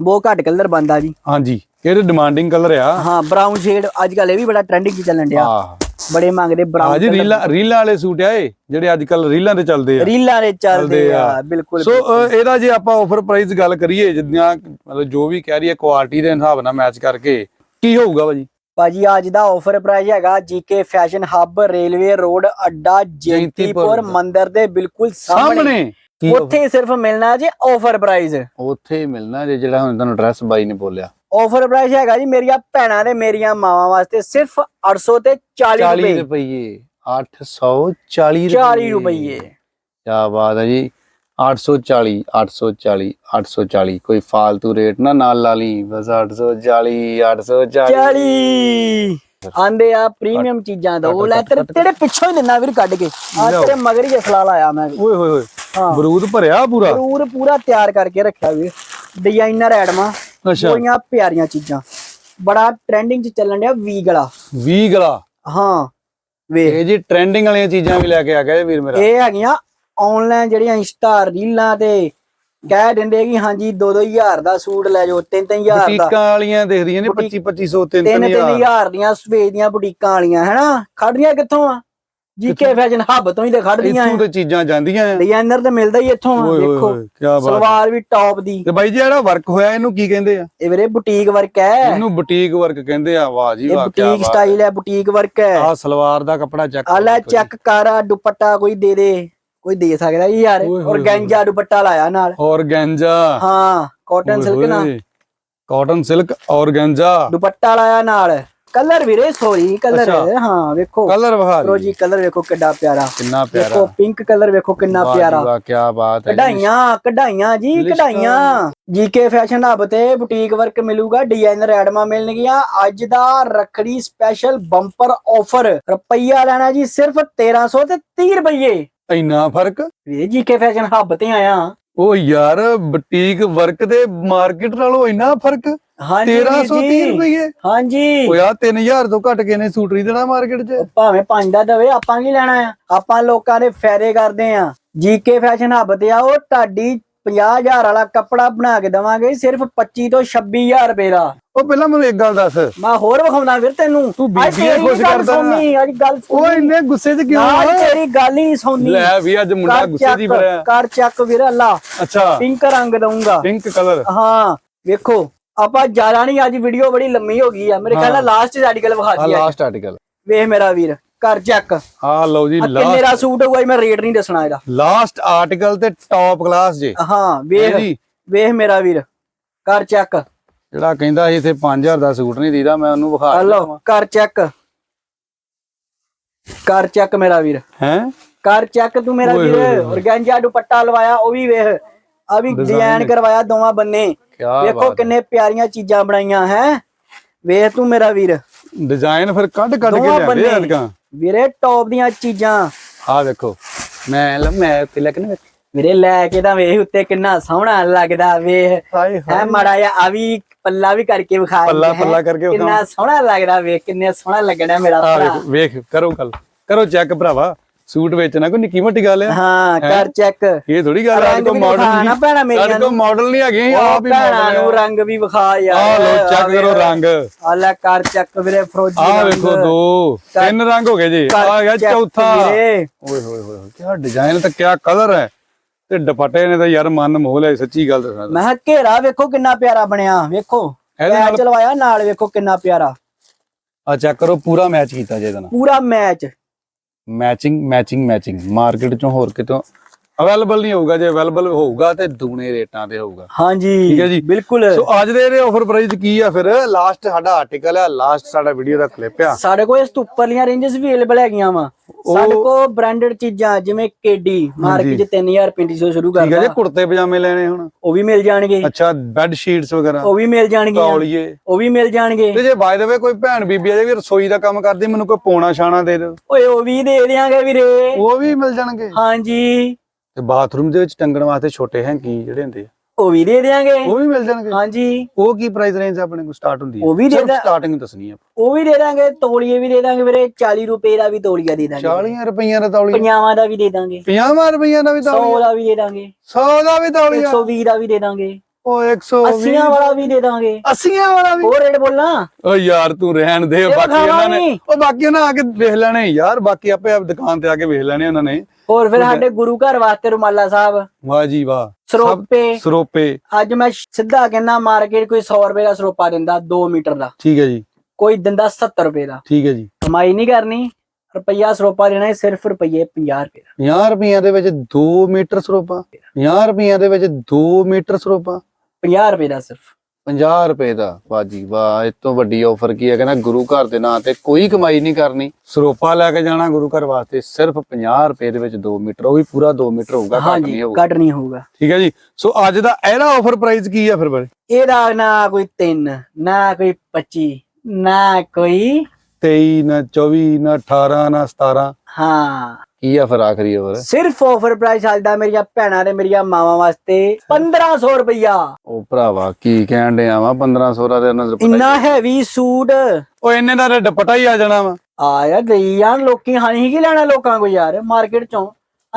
ਬਹੁਤ ਘੱਟ ਕਲਰ ਬੰਦਾ ਜੀ।
ਹਾਂਜੀ। ਇਹਦੇ ਡਿਮਾਂਡਿੰਗ ਕਲਰ ਆ?
ਹਾਂ ਬ੍ਰਾਊਨ ਸ਼ੇਡ ਅੱਜ ਕੱਲ ਇਹ ਵੀ ਬੜਾ ਟ੍ਰੈਂਡਿੰਗ 'ਚ ਚੱਲਣ ਡਿਆ।
ਆਹ
ਬੜੇ ਮੰਗਦੇ ਬ੍ਰਾਊਨ
ਜੀ ਰੀਲਾਂ ਰੀਲਾਂ ਵਾਲੇ ਸੂਟ ਆ ਇਹ ਜਿਹੜੇ ਅੱਜ ਕੱਲ ਰੀਲਾਂ ਤੇ ਚੱਲਦੇ ਆ।
ਰੀਲਾਂ ਦੇ ਚੱਲਦੇ ਆ। ਬਿਲਕੁਲ
ਸੋ ਇਹਦਾ ਜੇ ਆਪਾਂ ਆਫਰ ਪ੍ਰਾਈਸ ਗੱਲ ਕਰੀਏ ਜਿੱਦਾਂ ਮਤਲਬ ਜੋ ਵੀ ਕਹਿ ਰਹੀ ਹੈ ਕੁਆਲਿਟੀ ਦੇ ਹਿਸਾਬ ਨਾਲ ਮੈਚ ਕਰਕੇ ਕੀ ਹੋਊਗਾ ਭਾਜੀ?
ਭਾਜੀ ਅੱਜ ਦਾ ਆਫਰ ਪ੍ਰਾਈਸ ਹੈਗਾ GK fashion hub railway road ਅੱਡਾ ਜੈਂਤੀਪੁਰ ਮੰਦਿਰ ਦੇ ਬਿਲਕੁਲ ਸਾਹਮਣੇ। ਉੱਥੇ ਸਿਰਫ ਮਿਲਣਾ ਜੀ ਆਫਰ ਪ੍ਰਾਈਸ
ਉੱਥੇ ਮਿਲਣਾ ਜੇ ਜਿਹੜਾ ਹੁਣ ਤੁਹਾਨੂੰ ਐਡਰੈਸ ਬਾਈ ਨੇ ਬੋਲਿਆ।
ਆਫਰ ਪ੍ਰਾਈਸ ਹੈਗਾ ਜੀ ਮੇਰੀਆਂ ਭੈਣਾਂ ਤੇ ਮੇਰੀਆਂ ਮਾਵਾਂ ਵਾਸਤੇ ਸਿਰਫ 800 ਤੇ 40
40
ਰੁਪਏ।
ਰੁਪਏ 840
40 ਰੁਪਏ
ਕੀ ਬਾਤ ਹੈ ਜੀ। 840 840 840 ਕੋਈ ਫਾਲਤੂ ਰੇਟ ਨਾ ਨਾਲ ਲਾ ਲਈ। ਬਸ 840 840
40 ਆਂਦੇ ਆ ਪ੍ਰੀਮੀਅਮ ਚੀਜ਼ਾਂ ਦਾ। ਉਹ ਲੈ ਤੇਰੇ ਤੇਰੇ ਪਿੱਛੋਂ ਹੀ ਦਿੰਦਾ ਵੀਰ ਕੱਢ ਕੇ। ਆ। ਤੇਰੇ ਮਗਰ ਹੀ ਅਸਲਾ ਲਾਇਆ ਮੈਂ
ਓਏ ਹੋਏ ਹੋਏ।
ਹਾਂ।
ਬਰੂਦ ਭਰਿਆ ਪੂਰਾ?
ਜ਼ਰੂਰ ਪੂਰਾ ਤਿਆਰ ਕਰਕੇ ਰੱਖਿਆ ਵੀਰ। ਡਿਜ਼ਾਈਨਰ ਐਡਮਾਂ। ਬੜੀਆਂ ਪਿਆਰੀਆਂ ਚੀਜ਼ਾਂ। ਬੜਾ ਟ੍ਰੈਂਡਿੰਗ 'ਚ ਚੱਲਣ ਡਿਆ ਵੀ ਗਲਾ।
20 ਗਲਾ?
ਹਾਂ ਵੇਖ।
ਇਹ ਜੀ ਟ੍ਰੈਂਡਿੰਗ ਵਾਲੀਆਂ ਚੀਜ਼ਾਂ ਵੀ ਲੈ ਕੇ ਆ ਗਿਆ ਵੀਰ ਮੇਰਾ।
ਇਹ ਹੈਗੀਆਂ ਆਨਲਾਈਨ ਜਿਹੜੀਆਂ ਇੰਸਟਾ ਰੀਲਾਂ ਤੇ ਕਹਿ ਦਿੰਦੇ ਕਿ ਹਾਂਜੀ 2-2000 ਦਾ ਸੂਟ ਲੈ ਜਾਓ 3-3000 ਦਾ।
ਬੁਟੀਕਾਂ ਵਾਲੀਆਂ ਦੇਖਦੀਆਂ ਨੇ
ਬੁਟੀਕ-
25 2500 3
3-3000 ਦੀਆਂ ਸਵੇਜ ਦੀਆਂ ਬੁਟੀਕਾਂ ਵਾਲੀਆਂ ਹੈਨਾ? ਖੜਦੀਆਂ ਕਿੱਥੋਂ ਆ? ਜੀਕੇ ਫੈਸ਼ਨ ਹੱਬ ਤੋਂ ਹੀ ਤੇ ਖੜਦੀਆਂ
ਇੱਥੋਂ ਤੇ ਚੀਜ਼ਾਂ ਜਾਂਦੀਆਂ ਆ
ਡਿਜ਼ਾਈਨਰ ਤੇ ਮਿਲਦਾ ਹੀ ਇੱਥੋਂ ਦੇਖੋ ਸਲਵਾਰ ਵੀ ਟੌਪ ਦੀ।
ਤੇ ਬਾਈ ਜੀ ਜਿਹੜਾ ਵਰਕ ਹੋਇਆ ਇਹਨੂੰ ਕੀ ਕਹਿੰਦੇ ਆ?
ਇਹ ਵੀਰੇ ਬੁਟੀਕ ਵਰਕ ਹੈ।
ਇਹਨੂੰ ਬੁਟੀਕ ਵਰਕ ਕਹਿੰਦੇ ਆ। ਵਾਹ ਜੀ ਵਾਹ ਕੀ
ਬੁਟੀਕ ਸਟਾਈਲ ਹੈ। ਬੁਟੀਕ ਵਰਕ ਹੈ।
ਆ ਸਲਵਾਰ ਦਾ ਕੱਪੜਾ ਚੈੱਕ
ਆ ਲੈ ਚੈੱਕ ਕਰ ਆ ਦੁਪੱਟਾ ਕੋਈ ਦੇ ਦੇ। ਕੋਈ ਦੇ ਸਕਦਾ ਜੀ ਯਾਰ।
ਓਏ ਹੋਏ
ਔਰ ਗੈਂਜਾ ਦੁਪੱਟਾ ਲਾਇਆ ਨਾਲ।
ਔਰਗੈਂਜਾ।
ਹਾਂ ਕਾਟਨ ਸਿਲਕ ਨਾ
ਕਾਟਨ ਸਿਲਕ ਔਰਗੈਂਜਾ।
ਦੁਪੱਟਾ ਲਾਇਆ ਨਾਲ। ਕਲਰ ਵੀਰੇ ਸੋਰੀ ਕਲਰ। ਹਾਂ ਵੇਖੋ।
ਕਲਰ ਵਿਖਾ ਦਿਓ
ਰੋਜੀ ਕਲਰ ਵੇਖੋ ਕਿੱਡਾ ਪਿਆਰਾ।
ਕਿੰਨਾ
ਵੇਖੋ
ਪਿਆਰਾ
ਪਿੰਕ ਕਲਰ ਵੇਖੋ ਕਿੰਨਾ
ਵਾਹ ਜੀ
ਪਿਆਰਾ।
ਵਾਹ ਕੀ ਬਾਤ ਹੈ ਜੀ।
ਕਢਾਈਆਂ ਕਢਾਈਆਂ ਜੀ। ਕਢਾਈਆਂ। ਜੀਕੇ ਫੈਸ਼ਨ ਹੱਬ ਤੇ ਬੁਟੀਕ ਵਰਕ ਮਿਲੂਗਾ ਡਿਜ਼ਾਈਨਰ ਐਡਮਾਂ ਮਿਲਣਗੀਆਂ। ਅੱਜ ਦਾ ਰੱਖੜੀ ਸਪੈਸ਼ਲ ਬੰਪਰ ਆਫਰ ਰੁਪਈਆ ਲੈਣਾ ਜੀ ਸਿਰਫ 1300 ਤੇ 30 ਰੁਪਏ
ਇੰਨਾ ਫ਼ਰਕ?
ਵੀਰੇ ਜੀਕੇ ਫੈਸ਼ਨ ਹੱਬ ਤੇ ਆਇਆ।
ਉਹ ਯਾਰ ਬੁਟੀਕ ਵਰਕ ਦੇ ਮਾਰਕੀਟ ਨਾਲੋਂ ਇੰਨਾ ਫ਼ਰਕ?
ਹਾਂਜੀ ਵੀਰ
1330
ਜੀ।
ਰੁਪਏ
ਹਾਂਜੀ।
ਉਹ ਯਾਰ 3000 ਤੋਂ ਘੱਟ ਕੇ ਨੇ ਸੂਟ ਨਹੀਂ ਦੇਣਾ ਮਾਰਕੀਟ 'ਚ।
ਭਾਵੇਂ ਪੰਜ ਦਾ ਦਵੇ ਆਪਾਂ ਕੀ ਲੈਣਾ ਆ? ਆਪਾਂ ਲੋਕਾਂ ਦੇ ਫਾਇਦੇ ਕਰਦੇ ਆ। ਜੀਕੇ ਫੈਸ਼ਨ ਹੱਬ ਤੇ ਆਓ ਤੁਹਾਡੀ 50000 ਵਾਲਾ ਕੱਪੜਾ ਬਣਾ ਕੇ ਦਵਾਂਗੇ ਸਿਰਫ 25 ਤੋਂ 26000 ਰੁਪਏ ਦਾ।
ਉਹ ਪਹਿਲਾਂ ਮੈਨੂੰ ਇੱਕ ਗੱਲ ਦੱਸ।
ਮੈਂ ਹੋਰ ਵਿਖਾਉਣਾ ਫਿਰ ਤੈਨੂੰ।
ਤੂੰ
ਅੱਜ
ਬੀਬੀਆਂ
ਤੇਰੀ
ਖੁਸ਼
ਗੱਲ
ਕਰਦਾ।
ਸੁਣਨੀ, ਅੱਜ ਗੱਲ
ਉਹ
ਸੁਣਨੀ।
ਇੰਨੇ ਗੁੱਸੇ 'ਚ ਕਿਉਂ
ਅੱਜ
ਆ?
ਤੇਰੀ ਗੱਲ ਹੀ ਸੁਣਨੀ।
ਲੈ ਵੀ ਅੱਜ ਮੁੰਡਾ
ਕਰ
ਗੁੱਸੇ 'ਚ ਹੀ
ਚੱਕ,
ਬੜਿਆ
ਕਰ ਚੱਕ ਵੀਰ ਅੱਲਾ।
ਅੱਛਾ।
ਪਿੰਕ ਰੰਗ ਦਊਂਗਾ।
ਪਿੰਕ ਕਲਰ
ਹਾਂ ਵੇਖੋ। ਆਪਾਂ ਜ਼ਿਆਦਾ ਨਹੀਂ ਅੱਜ ਵੀਡੀਓ ਬੜੀ ਲੰਮੀ ਹੋ ਗਈ ਆ। ਮੇਰੇ ਖਿਆਲ ਨਾਲ ਲਾਸਟ ਆਰਟੀਕਲ ਵਿਖਾ ਦਿਆ
ਲਾਸਟ ਆਰਟੀਕਲ
ਵੇਖ ਮੇਰਾ ਵੀਰ ਕਰ ਚੱਕ
ਆ ਲਓ ਜੀ
ਆ ਕਿੰਨੇ ਦਾ ਸੂਟ ਹੋਊਗਾ ਮੈਂ ਰੇਟ ਨਹੀਂ ਦੱਸਣਾ ਇਹਦਾ।
ਲਾਸਟ ਆਰਟੀਕਲ ਤੇ ਟੌਪ ਕਲਾਸ ਜੇ।
ਹਾਂ ਵੇਖ
ਜੀ।
ਵੇਖ ਮੇਰਾ ਵੀਰ ਕਰ ਚੱਕ
ਜਿਹੜਾ ਕਹਿੰਦਾ ਸੀ ਇੱਥੇ 5000 ਦਾ ਸੂਟ ਨਹੀਂ ਦੀਦਾ ਮੈਂ ਉਹਨੂੰ ਵਿਖਾ
ਹਲੋ ਕਰ ਚੱਕ ਕਰ ਚੱਕ ਮੇਰਾ ਵੀਰ।
ਹੈ?
ਕਰ ਚੱਕ ਤੂੰ ਮੇਰਾ ਵੀਰ। ਔਰਗੈਂਜਾ ਦੁਪੱਟਾ ਲਵਾਇਆ ਉਹ ਵੀ ਵੇਖ। ਆ ਵੀ ਡਿਜ਼ਾਈਨ ਕਰਵਾਇਆ ਦੋਵਾਂ ਬੰਨੇ। ਵੇਖੋ
ਬਾਤ
ਕਿੰਨੇ ਪਿਆਰੀਆਂ ਚੀਜ਼ਾਂ ਬਣਾਈਆਂ ਹੈ। ਵੇਖ ਤੂੰ ਮੇਰਾ ਵੀਰ।
ਡਿਜ਼ਾਈਨ ਫਿਰ ਕੱਢ ਕੱਢ ਕੇ
ਦੋਵਾਂ
ਲਿਆਂਦੇ
ਬੰਨੇ।
ਐਤਕਾਂ।
ਵੀਰੇ ਟੌਪ ਦੀਆਂ ਚੀਜ਼ਾਂ।
ਆ ਵੇਖੋ ਮੈਂ ਲ ਮੈਂ ਉੱਤੇ ਲੈ ਕੇ ਨਾ
ਵੀਰੇ ਲੈ ਕੇ ਤਾਂ ਵੇਖ ਉੱਤੇ ਕਿੰਨਾ ਸੋਹਣਾ ਲੱਗਦਾ ਵੇਖ।
ਹਾਏ
ਹੈ ਮਾੜਾ ਜਿਹਾ ਆ ਵੀ ਪੱਲਾ ਵੀ ਕਰਕੇ ਵਿਖਾ
ਪੱਲਾ-
ਦਿੰਦੇ ਹੈਂ।
ਪੱਲਾ ਕਰਕੇ ਵਿਖਾ।
ਕਿੰਨਾ ਸੋਹਣਾ ਲੱਗਦਾ ਵੇਖ ਕਿੰਨੇ ਸੋਹਣਾ ਲੱਗਣਾ ਮੇਰਾ
ਆ
ਭਰਾ।
ਵੇਖੋ ਵੇਖ ਕਰੋ ਗੱਲ। ਕਰੋ ਚੈੱਕ ਭਰਾਵਾ। ਸੂਟ ਵੇਚਣਾ ਕੋਈ ਨਿੱਕੀ ਮੋਟੀ ਗੱਲ ਆ।
ਹਾਂ ਕਰ ਚੈੱਕ
ਇਹ ਥੋੜੀ ਗੱਲ ਆ
ਰੰਗ
ਕੋ
ਵੀ
ਮਾਡਲ
ਵਿਖਾ ਨਾ ਭੈਣਾਂ ਮੇਰੀਆਂ
ਸਾਡੇ ਕੋ
ਨੂੰ।
ਮਾਡਲ ਨਹੀਂ ਹੈਗੇ ਆਪ ਹੀ
ਭੈਣਾਂ ਨੂੰ
ਆ
ਰੰਗ ਵੀ ਵਿਖਾ
ਆ
ਯਾਰ
ਲੋ ਚੈੱਕ। ਕਰੋ ਰੰਗ।
ਆ ਲੈ ਕਰ ਚੈੱਕ ਵੀਰੇ ਫਰੋਜੀ
ਆ। ਵੇਖੋ ਦੋ ਤਿੰਨ ਰੰਗ ਹੋ ਗਏ ਜੀ। ਆ ਗਿਆ ਚੌਥਾ। ਓਏ ਹੋਏ ਹੋਏ ਹੋਏ ਕੀ ਡਿਜ਼ਾਈਨ ਤੇ ਕੀ ਕਲਰ ਹੈ। ਤੇ ਦੁਪੱਟੇ ਨੇ ਤਾਂ ਯਾਰ ਮਨ ਮੋਹ ਲਿਆ ਸੱਚੀ ਗੱਲ ਦੱਸਾਂ ਤਾਂ।
ਮੈਂ ਕਿਹਾ ਘੇਰਾ ਵੇਖੋ ਕਿੰਨਾ ਪਿਆਰਾ ਬਣਿਆ ਵੇਖੋ।
ਇਹਦੇ ਨਾਲ
ਚਲਵਾਇਆ ਨਾਲ ਵੇਖੋ ਕਿੰਨਾ ਪਿਆਰਾ।
ਆ ਚੈੱਕ ਕਰੋ ਪੂਰਾ ਮੈਚ ਕੀਤਾ ਜੇ ਇਹਦੇ
ਪੂਰਾ match
matching matching matching market ਚੋਂ ਹੋਰ ਕਿਤੋਂ ਅਵੇਲੇਬਲ ਨਹੀਂ ਹੋਊਗਾ ਜੇ ਅਵੇਲੇਬਲ ਹੋਊਗਾ ਤੇ ਦੂਣੇ ਰੇਟਾਂ ਤੇ ਹੋਊਗਾ।
ਹਾਂਜੀ
ਠੀਕ ਹੈ ਜੀ।
ਬਿਲਕੁਲ।
ਸੋ ਅੱਜ ਦੇ ਇਹਦੇ ਆਫਰ ਪ੍ਰਾਈਸ ਕੀ ਆ ਫਿਰ? ਲਾਸਟ ਸਾਡਾ ਆਰਟੀਕਲ ਆ ਲਾਸਟ ਸਾਡਾ ਵੀਡੀਓ ਦਾ ਕਲਿੱਪ ਆ।
ਸਾਡੇ ਕੋਲ ਇਸ ਤੋਂ ਉੱਪਰਲੀਆਂ ਰੇਂਜਸ ਵੀ ਅਵੇਲੇਬਲ ਹੈਗੀਆਂ ਵਾ। ਸਾਡੇ ਕੋਲ ਬ੍ਰਾਂਡਡ ਚੀਜ਼ਾਂ ਜਿਵੇਂ ਕੇਡੀ ਮਾਰਕੀਟ 'ਚ 3000 ਰੁਪਏ ਤੋਂ ਸ਼ੁਰੂ
ਠੀਕ ਹੈ ਜੀ
ਕਰਦਾ
ਕੁੜਤੇ ਪਜਾਮੇ ਲੈਣੇ ਹੁਣ।
ਉਹ ਵੀ ਮਿਲ ਜਾਣਗੇ।
ਅੱਛਾ ਬੈੱਡ ਸ਼ੀਟਸ ਵਗੈਰਾ।
ਉਹ ਵੀ ਮਿਲ ਜਾਣਗੇ
ਤੌਲੀਏ।
ਉਹ ਵੀ ਮਿਲ ਜਾਣਗੇ।
ਤੇ ਜੇ ਬਾਏ ਦਾ ਵੇ ਕੋਈ ਭੈਣ ਬੀਬੀ ਆ ਜੇ ਵੀ ਰਸੋਈ ਦਾ ਕੰਮ ਕਰਦੀ ਮੈਨੂੰ ਕੋਈ ਪੋਣਾ ਛਾਣਾ ਦੇ ਦਿਓ।
ਓਏ ਉਹ ਵੀ ਦੇ ਦਿਆਂਗੇ ਵੀਰੇ।
ਉਹ ਵੀ ਮਿਲ ਜਾਣਗੇ।
ਹਾਂਜੀ।
ਤੇ ਬਾਥਰੂਮ ਦੇ ਵਿੱਚ ਟੰਗਣ ਵਾਸਤੇ ਛੋਟੇ ਹੈਂਕੀ ਜਿਹੜੇ ਹੁੰਦੇ ਆ?
ਉਹ ਵੀ ਦੇ ਦਿਆਂਗੇ।
ਉਹ ਵੀ ਮਿਲ ਜਾਣਗੇ।
ਹਾਂਜੀ।
ਉਹ ਕੀ ਪ੍ਰਾਈਸ ਰੇਂਜ ਆਪਣੇ ਕੋਲ ਸਟਾਰਟ ਹੁੰਦੀ ਹੈ
ਉਹ ਵੀ ਦੇ ਦਾਂ-
ਸਟਾਰਟਿੰਗ ਦੱਸਣੀ ਆ।
ਉਹ ਵੀ ਦੇ ਦਾਂਗੇ ਤੋਲੀਏ ਵੀ ਦੇ ਦਾਂਗੇ ਵੀਰੇ 40 ਰੁਪਏ ਦਾ ਵੀ ਤੋਲੀਆ ਦੇ ਦਾਂਗੇ
40 ਰੁਪਈਆ ਦਾ ਤੌਲੀਆ?
ਪੰਜਾਵਾਂ ਦਾ ਵੀ ਦੇ ਦਾਂਗੇ
50 ਰੁਪਈਆ ਦਾ ਵੀ
100
ਤੌਲੀਆ
ਦਾ ਵੀ ਦੇ ਦਾਂਗੇ
100 ਦਾ ਵੀ ਤੌਲੀਆ?
120 ਦਾ ਵੀ ਦੇ ਦਾਂਗੇ
ਉਹ 120
80 ਵਾਲਾ ਵੀ ਦੇ ਦਾਂਗੇ।
80 ਵਾਲਾ ਵੀ।
ਹੋਰ ਰੇਟ ਬੋਲਾਂ।
ਓ ਯਾਰ ਤੂੰ ਰਹਿਣ ਦੇ ਬਾਕੀ ਉਹਨਾਂ ਨੇ। ਉਹ ਬਾਕੀ ਉਹਨਾਂ ਆ ਕੇ ਵੇਖ ਲੈਣੇ ਯਾਰ ਬਾਕੀ ਆਪੇ ਆਪ ਦੁਕਾਨ ਤੇ ਆ ਕੇ ਵੇਖ ਲੈਣੇ ਉਹਨਾਂ ਨੇ।
ਹੋਰ ਫਿਰ ਸਾਡੇ ਗੁਰੂ ਘਰ ਵਾਸਤੇ ਰੁਮਾਲਾ ਸਾਹਿਬ।
ਵਾਹ ਜੀ ਵਾਹ।
ਸਰੋਪੇ।
ਸਰੋਪੇ।
ਅੱਜ ਮੈਂ ਸਿੱਧਾ ਕਹਿੰਦਾ ਮਾਰਕੀਟ ਕੋਈ 100 ਰੁਪਏ ਦਾ ਸਰੋਪਾ ਦਿੰਦਾ 2 ਮੀਟਰ ਦਾ।
ਠੀਕ ਹੈ ਜੀ।
ਕੋਈ ਦਿੰਦਾ 70 ਰੁਪਏ ਦਾ।
ਠੀਕ ਹੈ ਜੀ।
ਕਮਾਈ ਨਹੀਂ ਕਰਨੀ ਰੁਪਈਆ ਸਰੋਪਾ ਦੇਣਾ ਹੈ ਸਿਰਫ ਰੁਪਈਏ 50 ਰੁਪਏ ਦਾ।
50 ਰੁਪਈਆਂ ਦੇ ਵਿੱਚ 2 ਮੀਟਰ ਸਰੋਪਾ। 50 ਰੁਪਈਆਂ ਦੇ ਵਿੱਚ 2 ਮੀਟਰ ਸਰੋਪਾ।
50 ਰੁਪਏ ਦਾ ਸਿਰਫ।
50 ਰੁਪਏ ਦਾ? ਵਾਹ ਜੀ ਵਾਹ ਇਸ ਤੋਂ ਵੱਡੀ ਆਫਰ ਕੀ ਹੈ? ਕਹਿੰਦਾ ਗੁਰੂ ਘਰ ਦੇ ਨਾਂ ਤੇ ਕੋਈ ਕਮਾਈ ਨਹੀਂ ਕਰਨੀ। ਸਰੋਪਾ ਲੈ ਕੇ ਜਾਣਾ ਗੁਰੂ ਘਰ ਵਾਸਤੇ ਸਿਰਫ 50 ਰੁਪਏ ਦੇ ਵਿੱਚ 2 ਮੀਟਰ ਉਹ ਵੀ ਪੂਰਾ 2 ਮੀਟਰ ਹੋਊਗਾ ਘੱਟ
ਹਾਂਜੀ
ਨਹੀਂ ਹੋਊਗਾ।
ਘੱਟ ਨਹੀਂ ਹੋਊਗਾ।
ਠੀਕ ਹੈ ਜੀ। ਸੋ ਅੱਜ ਦਾ ਇਹਦਾ ਆਫਰ ਪ੍ਰਾਈਸ ਕੀ ਆ ਫਿਰ ਬਾਰੇ?
ਇਹਦਾ ਨਾ ਕੋਈ 3 ਨਾ ਕੋਈ 25 ਨਾ ਕੋਈ
23 ਨਾ 24 ਨਾ 18 ਨਾ 17
ਹਾਂ।
ਕੀ ਆ ਫਿਰ ਆਖਰੀ
ਸਿਰਫ ਆਫਰ ਪ੍ਰਾਈਸ ਅੱਜ ਦਾ ਮੇਰੀਆਂ ਭੈਣਾਂ ਤੇ ਮੇਰੀਆਂ ਮਾਵਾਂ ਵਾਸਤੇ 1500 ਰੁਪਈਆ।
ਉਹ ਭਰਾਵਾ ਕੀ ਕਹਿਣ ਡਿਆ ਵਾ? 1500 ਦਾ ਤੇ ਦਾ
ਇੰਨਾ ਹੈਵੀ ਸੂਟ
ਉਹ ਇੰਨੇ ਦਾ ਦੁਪੱਟਾ ਹੀ ਆ ਜਾਣਾ ਵਾ।
ਆ ਯਾਰ ਗਈ ਯਾਰ ਲੋਕੀ ਹਾਨੀ ਕੀ ਲੈਣਾ ਲੋਕਾਂ ਕੋ ਯਾਰ ਮਾਰਕੀਟ ਚੋਂ।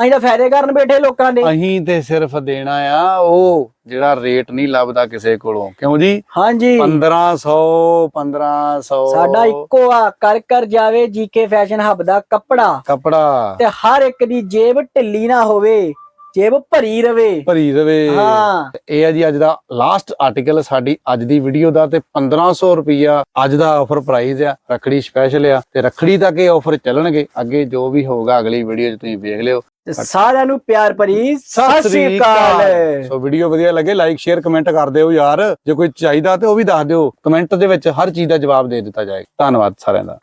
ਅਸੀਂ ਤਾਂ ਫਾਇਦੇ ਕਰਨ ਬੈਠੇ ਲੋਕਾਂ ਦੇ।
ਅਹੀਂ ਤੇ ਸਿਰਫ ਦੇਣਾ ਆ ਉਹ ਜਿਹੜਾ ਰੇਟ ਨਹੀਂ ਲੱਭਦਾ ਕਿਸੇ ਕੋਲੋਂ। ਕਿਉਂ ਜੀ?
ਹਾਂਜੀ।
1500 1500
ਸਾਡਾ ਇੱਕੋ ਆ ਕਰ ਕਰ ਜਾਵੇ ਜੀਕੇ ਫੈਸ਼ਨ ਹੱਬ ਦਾ ਕੱਪੜਾ।
ਕਪੜਾ।
ਤੇ ਹਰ ਇੱਕ ਦੀ ਜੇਬ ਢਿੱਲੀ ਨਾ ਹੋਵੇ। ਜੇਬ ਭਰੀ ਰਵੇ।
ਭਰੀ ਰਵੇ।
ਹਾਂ।
ਇਹ ਆ ਜੀ ਅੱਜ ਦਾ ਲਾਸਟ ਆਰਟੀਕਲ ਸਾਡੀ ਅੱਜ ਦੀ ਵੀਡੀਓ ਦਾ ਤੇ 1500 ਰੁਪਿਆ ਅੱਜ ਦਾ ਆਫਰ ਪ੍ਰਾਈਸ ਆ ਰਖੜੀ ਸਪੈਸ਼ਲ ਆ ਤੇ ਰਖੜੀ ਤੱਕ ਇਹ ਆਫਰ ਚੱਲਣਗੇ। ਅੱਗੇ ਜੋ ਵੀ ਹੋਊਗਾ ਅਗਲੀ ਵੀਡੀਓ 'ਚ ਤੁਸੀਂ ਵੇਖ ਲਿਓ।
ਤੇ ਸਾਰਿਆਂ ਨੂੰ ਪਿਆਰ ਭਰੀ ਸਤਿ ਸ੍ਰੀ ਅਕਾਲ।
ਸੋ ਵੀਡੀਓ ਵਧੀਆ ਲੱਗੇ ਲਾਈਕ ਸ਼ੇਅਰ ਕਮੈਂਟ ਕਰ ਦਿਓ ਯਾਰ। ਜੇ ਕੋਈ ਚਾਹੀਦਾ ਤੇ ਉਹ ਵੀ ਦੱਸ ਦਿਓ। ਕਮੈਂਟ ਦੇ ਵਿੱਚ ਹਰ ਚੀਜ਼ ਦਾ ਜਵਾਬ ਦੇ ਦਿੱਤਾ ਜਾਏਗਾ ਧੰਨਵਾਦ ਸਾਰਿਆਂ ਦਾ।